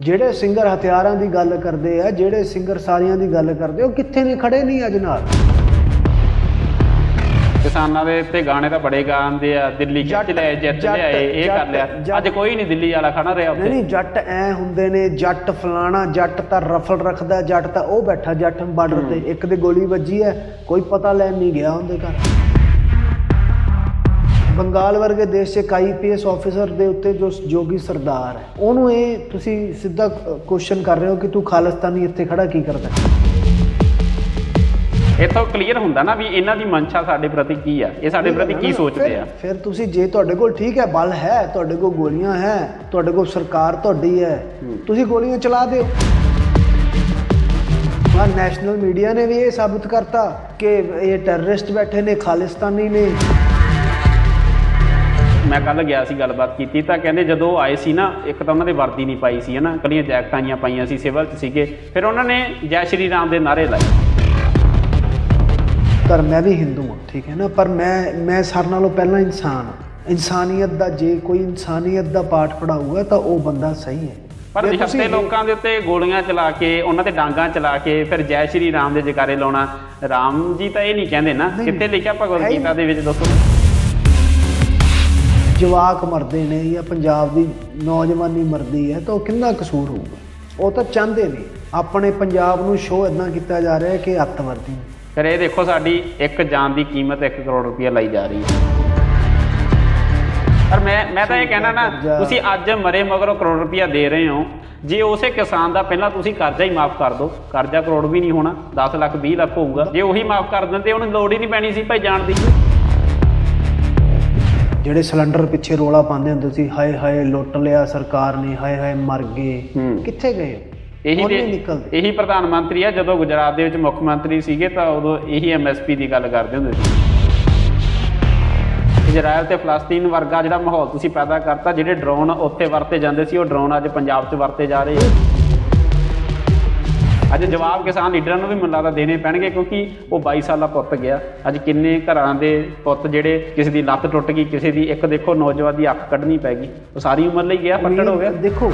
ਜਿਹੜੇ ਸਿੰਗਰ ਹਥਿਆਰਾਂ ਦੀ ਗੱਲ ਕਰਦੇ ਆ ਜਿਹੜੇ ਸਿੰਗਰ ਸਾਰੀਆਂ ਦੀ ਗੱਲ ਕਰਦੇ ਉਹ ਕਿੱਥੇ ਨੇ ਖੜੇ ਨਹੀਂ ਅੱਜ ਨਾਲ? ਕਿਸਾਨਾਂ ਦੇ ਉੱਤੇ ਗਾਣੇ ਤਾਂ ਬੜੇ ਗਾਉਂਦੇ ਆ ਦਿੱਲੀ ਖਿੱਚ ਜੱਟ- ਲਿਆਏ ਜਿੱਤ ਲਿਆਏ ਇਹ ਕਰ ਲਿਆ। ਅੱਜ ਕੋਈ ਨਹੀਂ ਦਿੱਲੀ ਵਾਲਾ ਖੜਾ ਰਿਹਾ ਨਹੀਂ ਉੱਥੇ। ਨਹੀਂ ਜੱਟ ਐ ਹੁੰਦੇ ਨੇ ਜੱਟ ਫਲਾਣਾ ਜੱਟ ਤਾਂ ਰਫਲ ਰੱਖਦਾ ਜੱਟ ਤਾਂ ਉਹ ਬੈਠਾ ਜੱਟ ਬਾਰਡਰ ਤੇ ਇੱਕ ਦੇ ਗੋਲੀ ਵੱਜੀ ਐ ਕੋਈ ਪਤਾ ਲੈਣ ਨਹੀਂ ਗਿਆ ਉਹਦੇ ਘਰ। ਬੰਗਾਲ ਵਰਗੇ ਦੇਸ਼ 'ਚ ਇੱਕ ਆਈਪੀਐਸ ਆਫੀਸਰ ਦੇ ਉੱਤੇ ਜੋ ਜੋਗੀ ਸਰਦਾਰ ਹੈ ਉਹਨੂੰ ਇਹ ਤੁਸੀਂ ਸਿੱਧਾ ਕੁਐਸਚਨ ਕਰ ਰਹੇ ਹੋ ਕਿ ਤੂੰ ਖਾਲਿਸਤਾਨੀ ਇੱਥੇ ਖੜਾ ਕੀ ਕਰਦਾ? ਇੱਥੋਂ ਕਲੀਅਰ ਹੁੰਦਾ ਨਾ ਵੀ ਇਹਨਾਂ ਦੀ ਮਨਸ਼ਾ ਸਾਡੇ ਪ੍ਰਤੀ ਕੀ ਆ ਇਹ ਸਾਡੇ ਪ੍ਰਤੀ ਕੀ ਸੋਚਦੇ ਆ? ਫਿਰ ਤੁਸੀਂ ਜੇ ਤੁਹਾਡੇ ਕੋਲ ਠੀਕ ਹੈ ਬਲ ਹੈ ਤੁਹਾਡੇ ਕੋਲ ਗੋਲੀਆਂ ਹੈ ਤੁਹਾਡੇ ਕੋਲ ਸਰਕਾਰ ਤੁਹਾਡੀ ਹੈ ਤੁਸੀਂ ਗੋਲੀਆਂ ਚਲਾ ਦਿਓ। ਆ ਨੈਸ਼ਨਲ ਮੀਡੀਆ ਨੇ ਵੀ ਇਹ ਸਾਬਤ ਕਰਤਾ ਕਿ ਇਹ ਟੈਰਰਿਸਟ ਬੈਠੇ ਨੇ ਖਾਲਿਸਤਾਨੀ ਨੇ। ਮੈਂ ਕੱਲ ਗਿਆ ਸੀ ਗੱਲਬਾਤ ਕੀਤੀ ਤਾਂ ਕਹਿੰਦੇ ਜਦੋਂ ਆਏ ਸੀ ਨਾ ਇੱਕ ਤਾਂ ਉਹਨਾਂ ਦੇ ਵਰਦੀ ਨਹੀਂ ਪਾਈ ਸੀ ਹਨਾ? ਕੱਲੀਆਂ ਜੈਕਟਾਂ ਜੀਆਂ ਪਾਈਆਂ ਸੀ ਸਿਵਲ 'ਚ ਸੀਗੇ। ਫਿਰ ਉਹਨਾਂ ਨੇ ਜੈ ਸ਼੍ਰੀ ਰਾਮ ਦੇ ਨਾਰੇ ਲਾਏ। ਪਰ ਮੈਂ ਵੀ ਹਿੰਦੂ ਹਾਂ ਠੀਕ ਹੈ ਨਾ? ਪਰ ਮੈਂ ਮੈਂ ਸਾਰ ਨਾਲੋਂ ਪਹਿਲਾਂ ਇਨਸਾਨ ਹਾਂ। ਇਨਸਾਨੀਅਤ ਦਾ ਜੇ ਕੋਈ ਇਨਸਾਨੀਅਤ ਦਾ ਪਾਠ ਪੜਾਊਗਾ ਤਾਂ ਉਹ ਬੰਦਾ ਸਹੀ ਹੈ। ਪਰ ਜੇ ਤੁਸੀਂ ਲੋਕਾਂ ਦੇ ਉੱਤੇ ਗੋਲੀਆਂ ਚਲਾ ਕੇ ਉਹਨਾਂ ਤੇ ਡਾਂਗਾਂ ਚਲਾ ਕੇ ਫਿਰ ਜੈ ਸ਼੍ਰੀ ਰਾਮ ਦੇ ਜਕਾਰੇ ਲਾਉਣਾ ਰਾਮ ਜੀ ਤਾਂ ਇਹ ਨਹੀਂ ਕਹਿੰਦੇ ਨਾ ਨਹੀਂ, ਕਿੱਥੇ ਲਿਖਿਆ ਭਗਵਦ ਗੀਤਾ ਦੇ ਵਿੱਚ ਦੱਸੋ ਜਵਾਕ ਮਰਦੇ ਨੇ ਜਾਂ ਪੰਜਾਬ ਦੀ ਨੌਜਵਾਨੀ ਮਰਦੀ ਹੈ ਤਾਂ ਉਹ ਕਿੰਨਾ ਕਸੂਰ ਹੋਊਗਾ? ਉਹ ਤਾਂ ਚਾਹੁੰਦੇ ਨੇ। ਆਪਣੇ ਪੰਜਾਬ ਨੂੰ ਸ਼ੋਅ ਇਦਾਂ ਕੀਤਾ ਜਾ ਰਿਹਾ ਹੈ ਕਿ ਅੱਤਵਾਦੀ ਫਿਰ ਇਹ ਦੇਖੋ ਸਾਡੀ ਇੱਕ ਜਾਨ ਦੀ ਕੀਮਤ 1 ਕਰੋੜ ਰੁਪਏ ਲਈ ਜਾ ਰਹੀ ਹੈ। ਪਰ ਮੈਂ ਮੈਂ ਤਾਂ ਇਹ ਕਹਿਣਾ ਨਾ। ਤੁਸੀਂ ਅੱਜ ਮਰੇ ਮਗਰੋਂ ਕਰੋੜ ਰੁਪਇਆ ਦੇ ਰਹੇ ਹੋ। ਜੇ ਉਸੇ ਕਿਸਾਨ ਦਾ ਪਹਿਲਾਂ ਤੁਸੀਂ ਕਰਜ਼ਾ ਹੀ ਮਾਫ ਕਰ ਦਿਓ ਕਰਜ਼ਾ ਕਰੋੜ ਵੀ ਨਹੀਂ ਹੋਣਾ 10 ਲੱਖ 20 ਲੱਖ ਹੋਊਗਾ। ਜੇ ਉਹੀ ਮਾਫ ਕਰ ਦਿੰਦੇ ਉਹਨੂੰ ਲੋੜ ਹੀ ਨਹੀਂ ਪੈਣੀ ਸੀ ਭਾਈ ਜਾਣ ਦੀ। ਜਿਹੜੇ ਸਿਲੰਡਰ ਪਿੱਛੇ ਰੋਲਾ ਪਾਉਂਦੇ ਹੁੰਦੇ ਸੀ ਹਾਏ ਹਾਏ ਲੁੱਟ ਲਿਆ ਸਰਕਾਰ ਨੇ ਹਾਏ ਹਾਏ ਮਰ ਗਏ। ਹੂੰ। ਕਿੱਥੇ ਗਏ? ਇਹੀ ਉਹ ਨਹੀਂ ਨਿਕਲਦੇ। ਇਹੀ ਪ੍ਰਧਾਨ ਮੰਤਰੀ ਆ ਜਦੋਂ ਗੁਜਰਾਤ ਦੇ ਵਿੱਚ ਮੁੱਖ ਮੰਤਰੀ ਸੀਗੇ ਤਾਂ ਉਦੋਂ ਇਹੀ ਐਮਐਸਪੀ ਦੀ ਗੱਲ ਕਰਦੇ ਹੁੰਦੇ ਸੀ। ਇਜ਼ਰਾਈਲ ਤੇ ਫਲਸਤੀਨ ਵਰਗਾ ਜਿਹੜਾ ਮਾਹੌਲ ਤੁਸੀਂ ਪੈਦਾ ਕਰਤਾ ਜਿਹੜੇ ਡਰੋਨ ਉੱਥੇ ਵਰਤੇ ਜਾਂਦੇ ਸੀ ਉਹ ਡਰੋਨ ਅੱਜ ਪੰਜਾਬ 'ਚ ਵਰਤੇ ਜਾ ਰਹੇ ਆ। ਅੱਜ ਜਵਾਬ ਕਿਸਾਨ ਲੀਡਰਾਂ ਨੂੰ ਵੀ ਮੈਨੂੰ ਲੱਗਦਾ ਦੇਣੇ ਪੈਣਗੇ ਕਿਉਂਕਿ ਉਹ 22 ਸਾਲਾ ਪੁੱਤ ਗਿਆ। ਅੱਜ ਕਿੰਨੇ ਘਰਾਂ ਦੇ ਪੁੱਤ ਜਿਹੜੇ ਕਿਸੇ ਦੀ ਲੱਤ ਟੁੱਟ ਗਈ ਕਿਸੇ ਦੀ ਇੱਕ ਦੇਖੋ ਨੌਜਵਾਨ ਦੀ ਅੱਖ ਕੱਢਣੀ ਪੈ ਗਈ। ਉਹ ਸਾਰੀ ਉਮਰ ਲਈ ਗਿਆ ਫੱਟੜ ਹੋ ਗਿਆ। ਦੇਖੋ।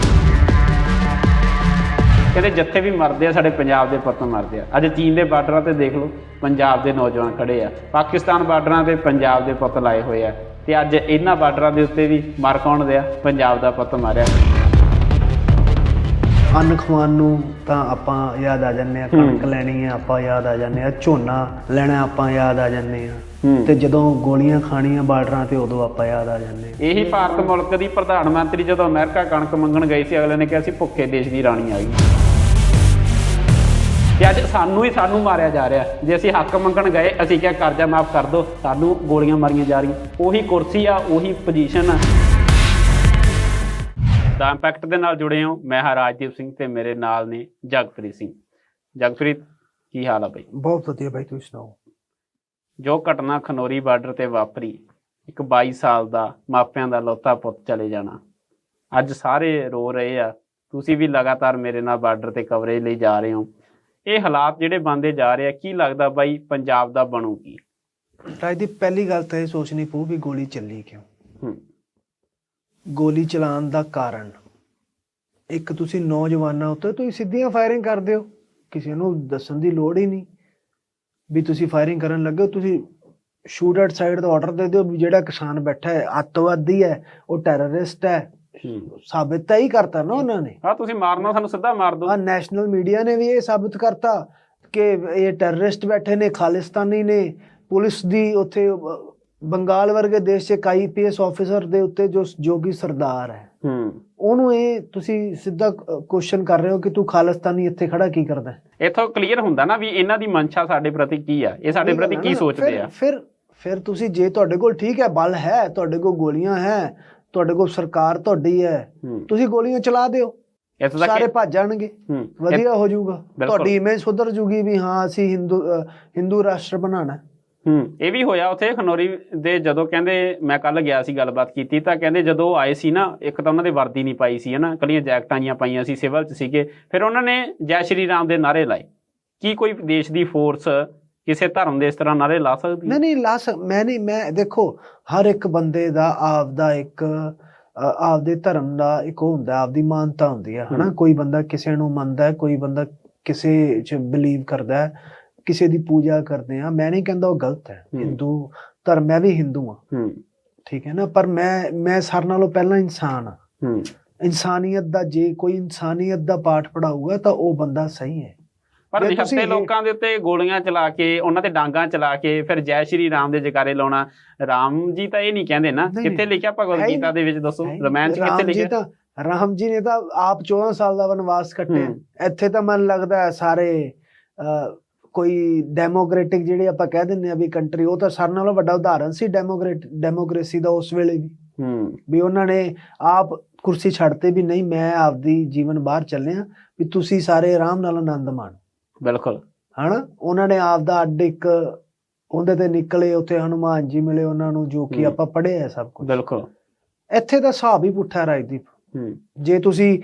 ਕਹਿੰਦੇ ਜਿੱਥੇ ਵੀ ਮਰਦੇ ਆ ਸਾਡੇ ਪੰਜਾਬ ਦੇ ਪੁੱਤ ਮਰਦੇ ਆ। ਅੱਜ ਚੀਨ ਦੇ ਬਾਰਡਰਾਂ ਤੇ ਦੇਖ ਲਓ ਪੰਜਾਬ ਦੇ ਨੌਜਵਾਨ ਖੜੇ ਆ। ਪਾਕਿਸਤਾਨ ਬਾਰਡਰਾਂ ਤੇ ਪੰਜਾਬ ਦੇ ਪੁੱਤ ਲਾਏ ਹੋਏ ਆ। ਤੇ ਅੱਜ ਇਹਨਾਂ ਬਾਰਡਰਾਂ ਦੇ ਉੱਤੇ ਵੀ ਮਰ ਕੌਣ ਦਿਆ ਪੰਜਾਬ ਦਾ ਪੁੱਤ ਮਾਰਿਆ। ਅੰਨ ਖਵਾਨ ਨੂੰ ਤਾਂ ਆਪਾਂ ਯਾਦ ਆ ਜਾਂਦੇ ਆ ਕਣਕ ਲੈਣੀ ਹੈ ਆਪਾਂ ਯਾਦ ਆ ਜਾਂਦੇ ਆ ਝੋਨਾ ਲੈਣਾ ਆਪਾਂ ਯਾਦ ਆ ਜਾਂਦੇ ਆ। ਤੇ ਜਦੋਂ ਗੋਲੀਆਂ ਖਾਣੀਆਂ ਬਾਰਡਰਾਂ ਤੇ ਉਦੋਂ ਆਪਾਂ ਯਾਦ ਆ ਜਾਂਦੇ ਆ ਇਹੀ ਭਾਰਤ ਮੁਲਕ ਦੀ ਪ੍ਰਧਾਨ ਮੰਤਰੀ ਜਦੋਂ ਅਮਰੀਕਾ ਕਣਕ ਮੰਗਣ ਗਈ ਸੀ ਅਗਲੇ ਨੇ ਕਿਹਾ ਸੀ ਭੁੱਖੇ ਦੇਸ਼ ਦੀ ਰਾਣੀ ਆ ਗਈ। ਤੇ ਅੱਜ ਸਾਨੂੰ ਹੀ ਸਾਨੂੰ ਮਾਰਿਆ ਜਾ ਰਿਹਾ। ਜੇ ਅਸੀਂ ਹੱਕ ਮੰਗਣ ਗਏ ਅਸੀਂ ਕਿਹਾ ਕਰਜ਼ਾ ਮਾਫ ਕਰ ਦਿਓ ਸਾਨੂੰ ਗੋਲੀਆਂ ਮਾਰੀਆਂ ਜਾ ਰਹੀਆਂ। ਉਹੀ ਕੁਰਸੀ ਆ ਉਹੀ ਪੋਜੀਸ਼ਨ ਆ। ਦਾ ਇੰਪੈਕਟ ਦੇ ਨਾਲ ਜੁੜੇ ਹੋ। ਮੈਂ ਹਾਂ ਰਾਜਦੀਪ ਸਿੰਘ ਤੇ ਮੇਰੇ ਨਾਲ ਨੇ ਜਗਪ੍ਰੀਤ ਸਿੰਘ। ਜਗਪ੍ਰੀਤ ਕੀ ਹਾਲ ਆ ਬਈ? ਬਹੁਤ ਵਧੀਆ ਬਾਈ ਤੁਸੀਂ ਸੁਣਾਓ? ਜੋ ਘਟਨਾ ਖਨੌਰੀ ਬਾਰਡਰ ਤੇ ਵਾਪਰੀ ਇੱਕ 22 ਸਾਲ ਦਾ ਮਾਪਿਆਂ ਦਾ ਲੋਤਾ ਪੁੱਤ ਚਲੇ ਜਾਣਾ। ਅੱਜ ਸਾਰੇ ਰੋ ਰਹੇ ਆ। ਤੁਸੀਂ ਵੀ ਲਗਾਤਾਰ ਮੇਰੇ ਨਾਲ ਬਾਰਡਰ ਤੇ ਕਵਰੇਜ ਲਈ ਜਾ ਰਹੇ ਹੋ। ਇਹ ਹਾਲਾਤ ਜਿਹੜੇ ਬੰਦੇ ਜਾ ਰਹੇ ਆ ਕੀ ਲੱਗਦਾ ਬਾਈ ਪੰਜਾਬ ਦਾ ਬਣੂ ਕੀ? ਰਾਜ ਦੀ ਪਹਿਲੀ ਗੱਲ ਤਾਂ ਇਹ ਸੋਚਣੀ ਪਊ ਵੀ ਗੋਲੀ ਚੱਲੀ ਕਿਉਂ? ਹੂੰ। ਗੋਲੀ ਚਲਾਉਣ ਦਾ ਕਾਰਨ। ਇੱਕ ਤੁਸੀਂ ਨੌਜਵਾਨਾਂ ਉੱਤੇ ਤੁਸੀਂ ਸਿੱਧੀਆਂ ਫਾਇਰਿੰਗ ਕਰਦੇ ਹੋ। ਕਿਸੇ ਨੂੰ ਦੱਸਣ ਦੀ ਲੋੜ ਹੀ ਨਹੀਂ ਵੀ ਤੁਸੀਂ ਫਾਇਰਿੰਗ ਕਰਨ ਲੱਗੇ ਹੋ। ਤੁਸੀਂ ਸ਼ੂਟ ਆਊਟ ਸਾਈਡ ਦਾ ਆਰਡਰ ਦੇ ਦਿਓ ਵੀ ਜਿਹੜਾ ਕਿਸਾਨ ਬੈਠਾ ਹੈ ਅੱਤਵਾਦੀ ਹੈ ਉਹ ਟੈਰਰਿਸਟ ਹੈ ਸਾਬਿਤ ਤਾਂ ਹੀ ਕਰਤਾ ਨਾ ਉਹਨਾਂ ਨੇ। ਆ ਤੁਸੀਂ ਮਾਰਨਾ ਸਾਨੂੰ ਸਿੱਧਾ ਮਾਰ ਦਿਓ। ਆ ਨੈਸ਼ਨਲ ਮੀਡੀਆ ਨੇ ਵੀ ਇਹ ਸਾਬਿਤ ਕਰਤਾ ਕਿ ਇਹ ਟੈਰਰਿਸਟ ਬੈਠੇ ਨੇ ਖਾਲਿਸਤਾਨੀ ਨੇ ਪੁਲਿਸ ਦੀ ਉੱਥੇ ਬੰਗਾਲ ਵਰਗੇ ਦੇਸ਼ 'ਚ ਇੱਕ ਆਈਪੀਐਸ ਆਫੀਸਰ ਦੇ ਉੱਤੇ ਜੋ ਜੋਗੀ ਸਰਦਾਰ ਹੈ। ਹੂੰ। ਉਹਨੂੰ ਇਹ ਤੁਸੀਂ ਸਿੱਧਾ ਕੁਐਸਚਨ ਕਰ ਰਹੇ ਹੋ ਕਿ ਤੂੰ ਖਾਲਿਸਤਾਨੀ ਇੱਥੇ ਖੜਾ ਕੀ ਕਰਦਾ? ਇੱਥੋਂ ਕਲੀਅਰ ਹੁੰਦਾ ਨਾ ਵੀ ਇਹਨਾਂ ਦੀ ਮਨਸ਼ਾ ਸਾਡੇ ਪ੍ਰਤੀ ਕੀ ਆ ਇਹ ਸਾਡੇ ਪ੍ਰਤੀ ਕੀ ਸੋਚਦੇ ਆ? ਫਿਰ ਫਿਰ ਤੁਸੀਂ ਜੇ ਤੁਹਾਡੇ ਕੋਲ ਠੀਕ ਹੈ ਬਲ ਹੈ ਤੁਹਾਡੇ ਕੋਲ ਗੋਲੀਆਂ ਹੈ ਤੁਹਾਡੇ ਕੋਲ ਸਰਕਾਰ ਤੁਹਾਡੀ ਹੈ ਤੁਸੀਂ ਗੋਲੀਆਂ ਚਲਾ ਦਿਓ। ਸਾਰੇ ਭੱਜ ਜਾਣਗੇ। ਵਧੀਆ ਹੋ ਜਾਊਗਾ। ਤੁਹਾਡੀ ਇਮੇਜ ਸੁਧਰ ਜੂਗੀ ਵੀ ਹਾਂ ਅਸੀਂ ਹਿੰਦੂ ਹਿੰਦੂ ਰਾਸ਼ਟਰ ਬਣਾਉਣਾ ਹੈ। ਇਹ ਵੀ ਹੋਇਆ ਉੱਥੇ ਖਨੌਰੀ ਦੇ ਜਦੋਂ ਕਹਿੰਦੇ ਮੈਂ ਕੱਲ ਗਿਆ ਸੀ ਗੱਲਬਾਤ ਕੀਤੀ ਤਾਂ ਕਹਿੰਦੇ ਜਦੋਂ ਆਏ ਸੀ ਨਾ ਇੱਕ ਤਾਂ ਉਹਨਾਂ ਦੇ ਵਰਦੀ ਨਹੀਂ ਪਾਈ ਸੀ ਹਨਾ ਕੱਲੀਆਂ ਜੈਕਟਾਂ ਜੀਆਂ ਪਾਈਆਂ ਸੀ ਸਿਵਲ 'ਚ ਸੀਗੇ ਫਿਰ ਉਹਨਾਂ ਨੇ ਜੈ ਸ਼੍ਰੀ ਰਾਮ ਦੇ ਨਾਰੇ ਲਾਏ ਕੀ ਕੋਈ ਦੇਸ਼ ਦੀ ਫੋਰਸ ਕਿਸੇ ਧਰਮ ਦੇ ਇਸ ਤਰ੍ਹਾਂ ਨਾਰੇ ਲਾ ਸਕਦੀ? ਨਹੀਂ ਨਹੀਂ ਲਾ ਸਕ ਮੈਂ ਨਹੀਂ ਮੈਂ ਦੇਖੋ ਹਰ ਇੱਕ ਬੰਦੇ ਦਾ ਆਪਦਾ ਇੱਕ ਅ, ਆਪਦੇ ਧਰਮ ਦਾ ਇੱਕ ਹੁੰਦਾ ਆਪਦੀ ਮਾਨਤਾ ਹੁੰਦੀ ਹੈ ਹਨਾ। ਕੋਈ ਬੰਦਾ ਕਿਸੇ ਨੂੰ ਮੰਨਦਾ ਹੈ ਕੋਈ ਬੰਦਾ ਕਿਸੇ ਚ ਬਿਲੀਵ ਕਰਦਾ ਹੈ ਕਿਸੇ ਦੀ ਪੂਜਾ ਕਰਦੇ ਆ ਮੈਂ ਨਹੀਂ ਕਹਿੰਦਾ ਉਹ ਗਲਤ ਹੈ। ਹਿੰਦੂ ਧਰਮ ਮੈਂ ਵੀ ਹਿੰਦੂ ਹੂੰ। ਠੀਕ ਹੈ ਨਾ ਪਰ ਮੈਂ ਮੈਂ ਸਾਰਿਆਂ ਨਾਲੋਂ ਪਹਿਲਾਂ ਇਨਸਾਨ ਹੂੰ। ਇਨਸਾਨੀਅਤ ਦਾ ਜੇ ਕੋਈ ਇਨਸਾਨੀਅਤ ਦਾ ਪਾਠ ਪੜਾਊਗਾ ਤਾਂ ਉਹ ਬੰਦਾ ਸਹੀ ਹੈ। ਪਰ ਇਹ- ਲੋਕਾਂ ਦੇ ਉੱਤੇ ਗੋਲੀਆਂ ਚਲਾ ਕੇ ਉਹਨਾਂ ਤੇ ਡਾਂਗਾ ਚਲਾ ਕੇ ਫਿਰ ਜੈ ਸ਼੍ਰੀ ਰਾਮ ਦੇ ਜਕਾਰੇ ਲਾਉਣਾ ਰਾਮ ਜੀ ਤਾਂ ਇਹ ਨਹੀਂ ਕਹਿੰਦੇ ਨਾ ਕਿੱਥੇ ਲਿਖਿਆ ਭਗਵਦ ਗੀਤਾ ਦੇ ਵਿੱਚ ਦੱਸੋ। ਰਮਾਇਣ ਚ ਕਿੱਥੇ ਲਿਖਿਆ? ਰਾਮ ਜੀ ਨੇ ਤਾਂ ਆਪ 14 ਸਾਲ ਦਾ ਵਨਵਾਸ ਕੱਟਿਆ। ਇੱਥੇ ਤਾਂ ਮਨ ਲੱਗਦਾ ਸਾਰੇ ਕੋਈ ਡੈਮੋਕ੍ਰੈਟਿਕ ਜਿਹੜੇ ਆਪਾਂ ਕਹਿ ਦਿੰਦੇ ਆ ਵੀ ਕੰਟਰੀ ਉਹ ਤਾਂ ਸਾਰਿਆਂ ਨਾਲੋਂ ਵੱਡਾ ਉਦਾਹਰਣ ਸੀ ਡੈਮੋਕ੍ਰੇਟ ਡੈਮੋਕ੍ਰੇਸੀ ਦਾ ਉਸ ਵੇਲੇ ਵੀ। ਹੂੰ। ਵੀ ਉਹਨਾਂ ਨੇ ਆਪ ਕੁਰਸੀ ਛੱਡਤੇ ਵੀ ਨਹੀਂ ਮੈਂ ਆਪਦੀ ਜੀਵਨ ਬਾਹਰ ਚੱਲਿਆ ਵੀ ਤੁਸੀਂ ਸਾਰੇ ਆਰਾਮ ਨਾਲ ਆਨੰਦ ਮਾਣੋ। ਬਿਲਕੁਲ। ਹਨਾ? ਉਹਨਾਂ ਨੇ ਆਪ ਦਾ ਅੱਡ ਇੱਕ ਉਹਦੇ ਤੇ ਨਿਕਲੇ ਉੱਥੇ ਹਨੂਮਾਨ ਜੀ ਮਿਲੇ ਉਹਨਾਂ ਨੂੰ ਜੋ ਕਿ। ਆਪਾਂ ਪੜ੍ਹਿਆ ਹੈ ਸਭ ਕੁਝ ਬਿਲਕੁਲ। ਇੱਥੇ ਦਾ ਹਿਸਾਬ ਹੀ ਪੁੱਠਾ ਰਾਜਦੀਪ। ਹੂੰ। ਜੇ ਤੁਸੀਂ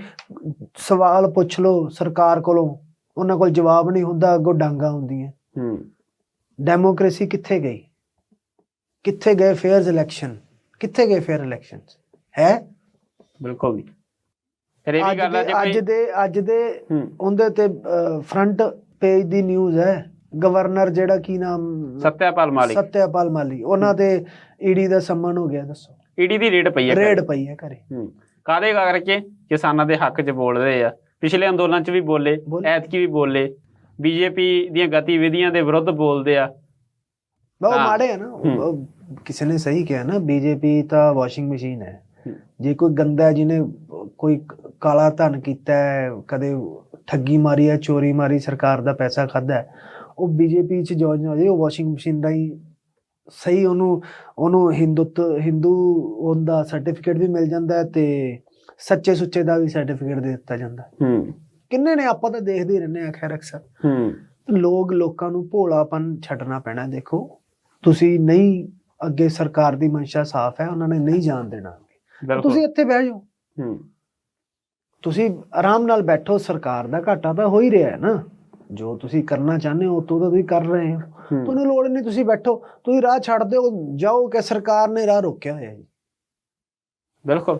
ਸਵਾਲ ਪੁੱਛ ਲਓ ਸਰਕਾਰ ਕੋਲੋਂ ਉਹਨਾਂ ਕੋਲ ਜਵਾਬ ਨਹੀਂ ਹੁੰਦਾ ਅੱਗੋਂ ਡਾਂਗਾ ਹੁੰਦੀਆਂ। ਹੂੰ। ਡੈਮੋਕ੍ਰੇਸੀ ਕਿੱਥੇ ਗਈ? ਕਿੱਥੇ ਗਏ ਫੇਅਰਸ ਇਲੈਕਸ਼ਨ ਕਿੱਥੇ ਗਏ ਫੇਅਰ ਇਲੈਕਸ਼ਨਸ ਹੈ? ਬਿਲਕੁਲ ਨਹੀਂ ਫਿਰ ਇਹ ਵੀ ਅੱਜ ਗੱਲ ਆ ਦੇ ਜੇ ਅੱਜ ਦੇ ਅੱਜ ਦੇ ਉਹਦੇ ਤੇ ਫਰੰਟ ਪੇਜ ਦੀ ਨਿਊਜ਼ ਹੈ। ਗਵਰਨਰ ਜਿਹੜਾ ਕੀ ਨਾਮ? ਸਤਿਆਪਾਲ ਮਾਲਿਕ। ਸਤਿਆਪਾਲ ਮਾਲੀ ਉਹਨਾਂ ਤੇ ਈਡੀ ਦਾ ਸੰਮਨ ਹੋ ਗਿਆ ਦੱਸੋ। ਈਡੀ ਦੀ ਰੇਡ ਪਈ ਹੈ ਰੇਡ ਪਈ ਹੈ ਘਰੇ। ਹੂੰ। ਕਾਦੇ ਕਰਕੇ? ਕਿਸਾਨਾਂ ਦੇ ਹੱਕ 'ਚ ਬੋਲ ਰਹੇ ਆ। ਪਿਛਲੇ ਅੰਦੋਲਨ 'ਚ ਵੀ ਬੋਲੇ। ਐਤਕੀ ਵੀ ਬੋਲੇ ਬੀਜੇਪੀ ਦੀਆਂ ਗਤੀਵਿਧੀਆਂ ਦੇ ਵਿਰੁੱਧ ਬੋਲਦੇ ਆ ਬਹੁਤ ਹਾਂ। ਮਾੜੇ ਹੈ ਨਾ ਉਹ-। ਉਹ ਕਿਸੇ ਨੇ ਸਹੀ ਕਿਹਾ ਨਾ ਬੀਜੇਪੀ ਤਾਂ ਵਾਸ਼ਿੰਗ ਮਸ਼ੀਨ ਹੈ। ਜੇ ਕੋਈ ਗੰਦਾ ਜਿਹਨੇ ਕੋਈ ਕਾਲਾ ਧਨ ਕੀਤਾ ਹੈ ਕਦੇ ਠੱਗੀ ਮਾਰੀ ਹੈ ਚੋਰੀ ਮਾਰੀ ਸਰਕਾਰ ਦਾ ਪੈਸਾ ਖਾਦਾ ਹੈ ਉਹ ਬੀਜੇਪੀ ਚ ਜੁਆਇਨ ਹੋ ਜਾਏ ਉਹ ਵਾਸ਼ਿੰਗ ਮਸ਼ੀਨ ਦਾ ਹੀ ਸਹੀ ਉਹਨੂੰ ਉਹਨੂੰ ਹਿੰਦੂਤ ਹਿੰਦੂ ਉਹਦਾ ਸਰਟੀਫਿਕੇਟ ਵੀ ਮਿਲ ਜਾਂਦਾ ਤੇ ਸੱਚੇ ਸੁੱਚੇ ਦਾ ਵੀ ਸਰਟੀਫਿਕੇਟ ਦੇ ਦਿੱਤਾ ਜਾਂਦਾ। ਹੈ। ਕਿੰਨੇ ਨੇ ਆਪਾਂ ਤਾਂ ਦੇਖਦੇ ਹੀ ਰਹਿੰਦੇ ਆ ਖੈਰ ਅਕਸਰ। ਹੂੰ। ਲੋਕ ਲੋਕਾਂ ਨੂੰ ਭੋਲਾਪਨ ਛੱਡਣਾ ਪੈਣਾ ਦੇਖੋ। ਤੁਸੀਂ ਨਹੀਂ ਅੱਗੇ ਸਰਕਾਰ ਦੀ ਮਨਸ਼ਾ ਸਾਫ਼ ਹੈ ਉਹਨਾਂ ਨੇ ਨਹੀਂ ਜਾਣ ਦੇਣਾ ਤੁਸੀਂ ਇੱਥੇ ਬਹਿ ਜਾਓ। ਹੂੰ। ਤੁਸੀਂ ਆਰਾਮ ਨਾਲ ਬੈਠੋ ਸਰਕਾਰ ਦਾ ਘਾਟਾ ਤਾਂ ਹੋ ਹੀ ਰਿਹਾ ਹੈ ਨਾ। ਜੋ ਤੁਸੀਂ ਕਰਨਾ ਚਾਹੁੰਦੇ ਹੋ ਉਹ ਤਾਂ ਤੁਸੀਂ ਕਰ ਰਹੇ ਹੋ। ਤੁਹਾਨੂੰ ਲੋੜ ਨਹੀਂ ਤੁਸੀਂ ਬੈਠੋ ਤੁਸੀਂ ਰਾਹ ਛੱਡ ਦਿਓ ਜਾਓ ਕਿ ਸਰਕਾਰ ਨੇ ਰਾਹ ਰੋਕਿਆ ਹੋਇਆ ਹੈ ਜੀ। ਬਿਲਕੁਲ।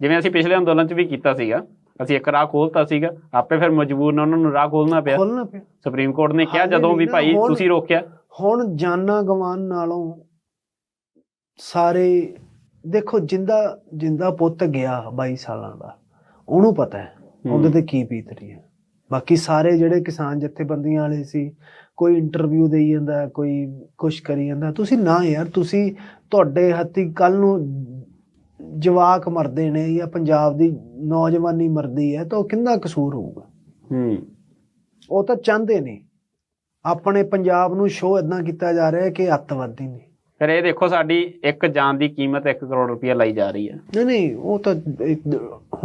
ਜਿਵੇਂ ਅਸੀਂ ਪਿਛਲੇ ਅੰਦੋਲਨ 'ਚ ਵੀ ਕੀਤਾ ਸੀਗਾ ਅਸੀਂ ਇੱਕ ਰਾਹ ਖੋਲਤਾ ਸੀਗਾ ਆਪੇ ਫਿਰ ਮਜਬੂਰਨ ਉਹਨਾਂ ਨੂੰ ਰਾਹ ਖੋਲਣਾ ਪਿਆ। ਖੋਲਣਾ ਪਿਆ। ਸੁਪਰੀਮ ਕੋਰਟ ਨੇ ਕਿਹਾ ਜਦੋਂ ਵੀ ਭਾਈ ਤੁਸੀਂ ਰੋਕਿਆ। ਹੁਣ ਜਾਨਾਂ ਗਵਾਨ ਨਾਲੋਂ ਸਾਰੇ ਦੇਖੋ ਜਿੰਦਾ ਜਿੰਦਾ ਪੁੱਤ ਗਿਆ 22 ਸਾਲਾਂ ਦਾ ਉਹਨੂੰ ਪਤਾ ਹੈ ਉਹਦੇ ਤੇ ਕੀ ਬੀਤ ਰਹੀ ਹੈ। ਬਾਕੀ ਸਾਰੇ ਜਿਹੜੇ ਕਿਸਾਨ ਜਥੇਬੰਦੀਆਂ ਵਾਲੇ ਸੀ ਕੋਈ ਇੰਟਰਵਿਊ ਦੇਈ ਜਾਂਦਾ ਕੋਈ ਕੁਛ ਕਰੀ ਜਾਂਦਾ ਤੁਸੀਂ ਨਾ ਯਾਰ ਤੁਸੀਂ ਤੁਹਾਡੇ ਹੱਥੀ ਕੱਲ ਨੂੰ ਜਵਾਕ ਮਰਦੇ ਨੇ ਜਾਂ ਪੰਜਾਬ ਦੀ ਨੌਜਵਾਨੀ ਮਰਦੀ ਹੈ ਤਾਂ ਉਹ ਕਿੰਨਾ ਕਸੂਰ ਹੋਊਗਾ? ਹੂੰ। ਉਹ ਤਾਂ ਚਾਹੁੰਦੇ ਨੇ। ਆਪਣੇ ਪੰਜਾਬ ਨੂੰ ਸ਼ੋਅ ਇਦਾਂ ਕੀਤਾ ਜਾ ਰਿਹਾ ਹੈ ਕਿ ਅੱਤਵਾਦੀ ਨੇ। ਫਿਰ ਇਹ ਦੇਖੋ ਸਾਡੀ ਇੱਕ ਜਾਨ ਦੀ ਕੀਮਤ 1 ਕਰੋੜ ਰੁਪਇਆ ਲਈ ਜਾ ਰਹੀ ਹੈ। ਨਹੀਂ ਨਹੀਂ ਉਹ ਤਾਂ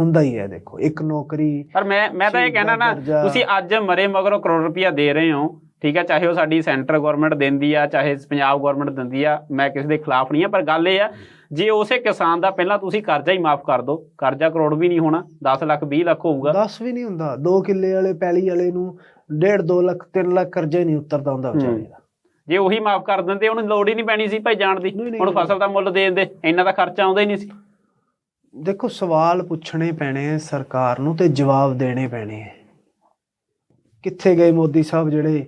ਹੁੰਦਾ ਹੀ ਹੈ ਦੇਖੋ। ਇੱਕ ਨੌਕਰੀ ਪਰ ਮੈਂ ਮੈਂ ਤਾਂ ਇਹ ਕਹਿਣਾ ਨਾ। ਤੁਸੀਂ ਅੱਜ ਮਰੇ ਮਗਰੋਂ ਕਰੋੜ ਰੁਪਇਆ ਦੇ ਰਹੇ ਹੋ। ਠੀਕ ਹੈ ਚਾਹੇ ਉਹ ਸਾਡੀ ਸੈਂਟਰ ਗਵਰਨਮੈਂਟ ਦਿੰਦੀ ਆ ਚਾਹੇ ਪੰਜਾਬ ਗਵਰਨਮੈਂਟ ਦਿੰਦੀ ਆ ਮੈਂ ਕਿਸੇ ਦੇ ਖਿਲਾਫ ਨਹੀਂ ਆ ਪਰ ਗੱਲ ਇਹ ਆ ਜੇ ਉਸੇ ਕਿਸਾਨ ਦਾ ਪਹਿਲਾਂ ਤੁਸੀਂ ਕਰਜ਼ਾ ਹੀ ਮਾਫ ਕਰ ਦਿਓ ਕਰਜ਼ਾ ਕਰੋੜ ਵੀ ਨਹੀਂ ਹੋਣਾ 10 ਲੱਖ 20 ਲੱਖ ਹੋਊਗਾ। 10 ਵੀ ਨਹੀਂ ਹੁੰਦਾ 2 ਕਿੱਲੇ ਵਾਲੇ ਪੈਲੀ ਵਾਲੇ ਨੂੰ 1.5 2 ਲੱਖ 3 ਲੱਖ ਕਰਜ਼ਾ ਨਹੀਂ ਉਤਰਦਾ ਹੁੰਦਾ ਵਿਚਾਰੇ ਦਾ। ਜੇ ਉਹੀ ਮਾਫ ਕਰ ਦਿੰਦੇ ਉਹਨੂੰ ਲੋੜ ਹੀ ਨਹੀਂ ਪੈਣੀ ਸੀ ਭਾਈ ਜਾਣ ਦੀ। ਹੁਣ। ਫਸਲ ਦਾ ਮੁੱਲ ਦੇ ਦਿੰਦੇ ਇੰਨਾ ਦਾ ਖਰਚਾ ਆਉਂਦਾ ਹੀ ਨਹੀਂ ਸੀ। ਦੇਖੋ ਸਵਾਲ ਪੁੱਛਣੇ ਪੈਣੇ ਸਰਕਾਰ ਨੂੰ ਤੇ ਜਵਾਬ ਦੇਣੇ ਪੈਣੇ ਕਿੱਥੇ ਗਏ ਮੋਦੀ ਸਾਹਿਬ ਜਿਹੜੇ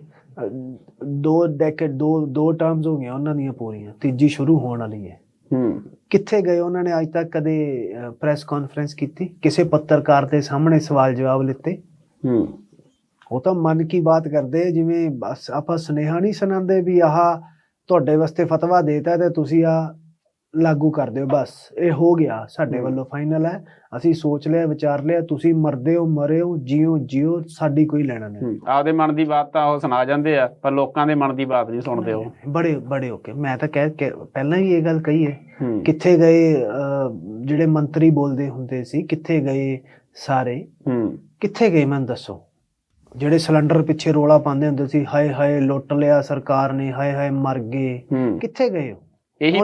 ਦੋ ਡੈਕੇਡ ਦੋ ਦੋ ਟਰਮਸ ਹੋ ਗਈਆਂ ਉਹਨਾਂ ਦੀਆਂ ਪੂਰੀਆਂ। ਤੀਜੀ ਸ਼ੁਰੂ ਹੋਣ ਵਾਲੀ ਹੈ। ਹੂੰ। ਕਿੱਥੇ ਗਏ ਉਹਨਾਂ ਨੇ ਅੱਜ ਤੱਕ ਕਦੇ ਪ੍ਰੈਸ ਕਾਨਫਰੰਸ ਕੀਤੀ? ਕਿਸੇ ਪੱਤਰਕਾਰ ਦੇ ਸਾਹਮਣੇ ਸਵਾਲ ਜਵਾਬ ਲਿੱਤੇ? ਹੂੰ। ਉਹ ਤਾਂ ਮਨ ਕੀ ਬਾਤ ਕਰਦੇ ਜਿਵੇਂ ਬਸ ਆਪਾਂ ਸੁਨੇਹਾ ਨਹੀਂ ਸੁਣਾਉਂਦੇ ਵੀ ਆਹ ਤੁਹਾਡੇ ਵਾਸਤੇ ਫਤਵਾ ਦੇਤਾ ਤੇ ਤੁਸੀਂ ਆ ਲਾਗੂ ਕਰ ਦਿਓ ਬਸ। ਇਹ ਹੋ ਗਿਆ ਸਾਡੇ। ਵੱਲੋਂ ਫਾਈਨਲ ਹੈ। ਅਸੀਂ ਸੋਚ ਲਿਆ ਵਿਚਾਰ ਲਿਆ ਤੁਸੀਂ ਮਰਦੇ ਹੋ ਮਰੇ ਹੋ ਜਿਉ ਜਿਉ ਸਾਡੀ ਕੋਈ ਲੈਣਾ ਨਹੀਂ। ਆਪਦੇ ਮਨ ਦੀ ਬਾਤ ਤਾਂ ਉਹ ਸੁਣਾ ਜਾਂਦੇ ਆ ਪਰ ਲੋਕਾਂ ਦੇ ਮਨ ਦੀ ਬਾਤ ਨਹੀਂ ਸੁਣਦੇ ਉਹ। ਬੜੇ ਬੜੇ ਹੋ ਕੇ ਮੈਂ ਤਾਂ ਕਹਿ ਪਹਿਲਾਂ ਹੀ ਇਹ ਗੱਲ ਕਹੀ ਹੈ ਕਿੱਥੇ ਗਏ ਜਿਹੜੇ ਮੰਤਰੀ ਬੋਲਦੇ ਹੁੰਦੇ ਸੀ ਕਿੱਥੇ ਗਏ ਸਾਰੇ? ਕਿੱਥੇ ਗਏ ਮੈਨੂੰ ਦੱਸੋ? ਜਿਹੜੇ ਸਿਲੰਡਰ ਪਿੱਛੇ ਰੋਲਾ ਪਾਉਂਦੇ ਹੁੰਦੇ ਸੀ ਹਾਏ ਹਾਏ ਲੁੱਟ ਲਿਆ ਸਰਕਾਰ ਨੇ ਹਾਏ ਹਾਏ ਮਰ ਗਏ। ਕਿੱਥੇ ਗਏ ਹੋ ਇਹੀ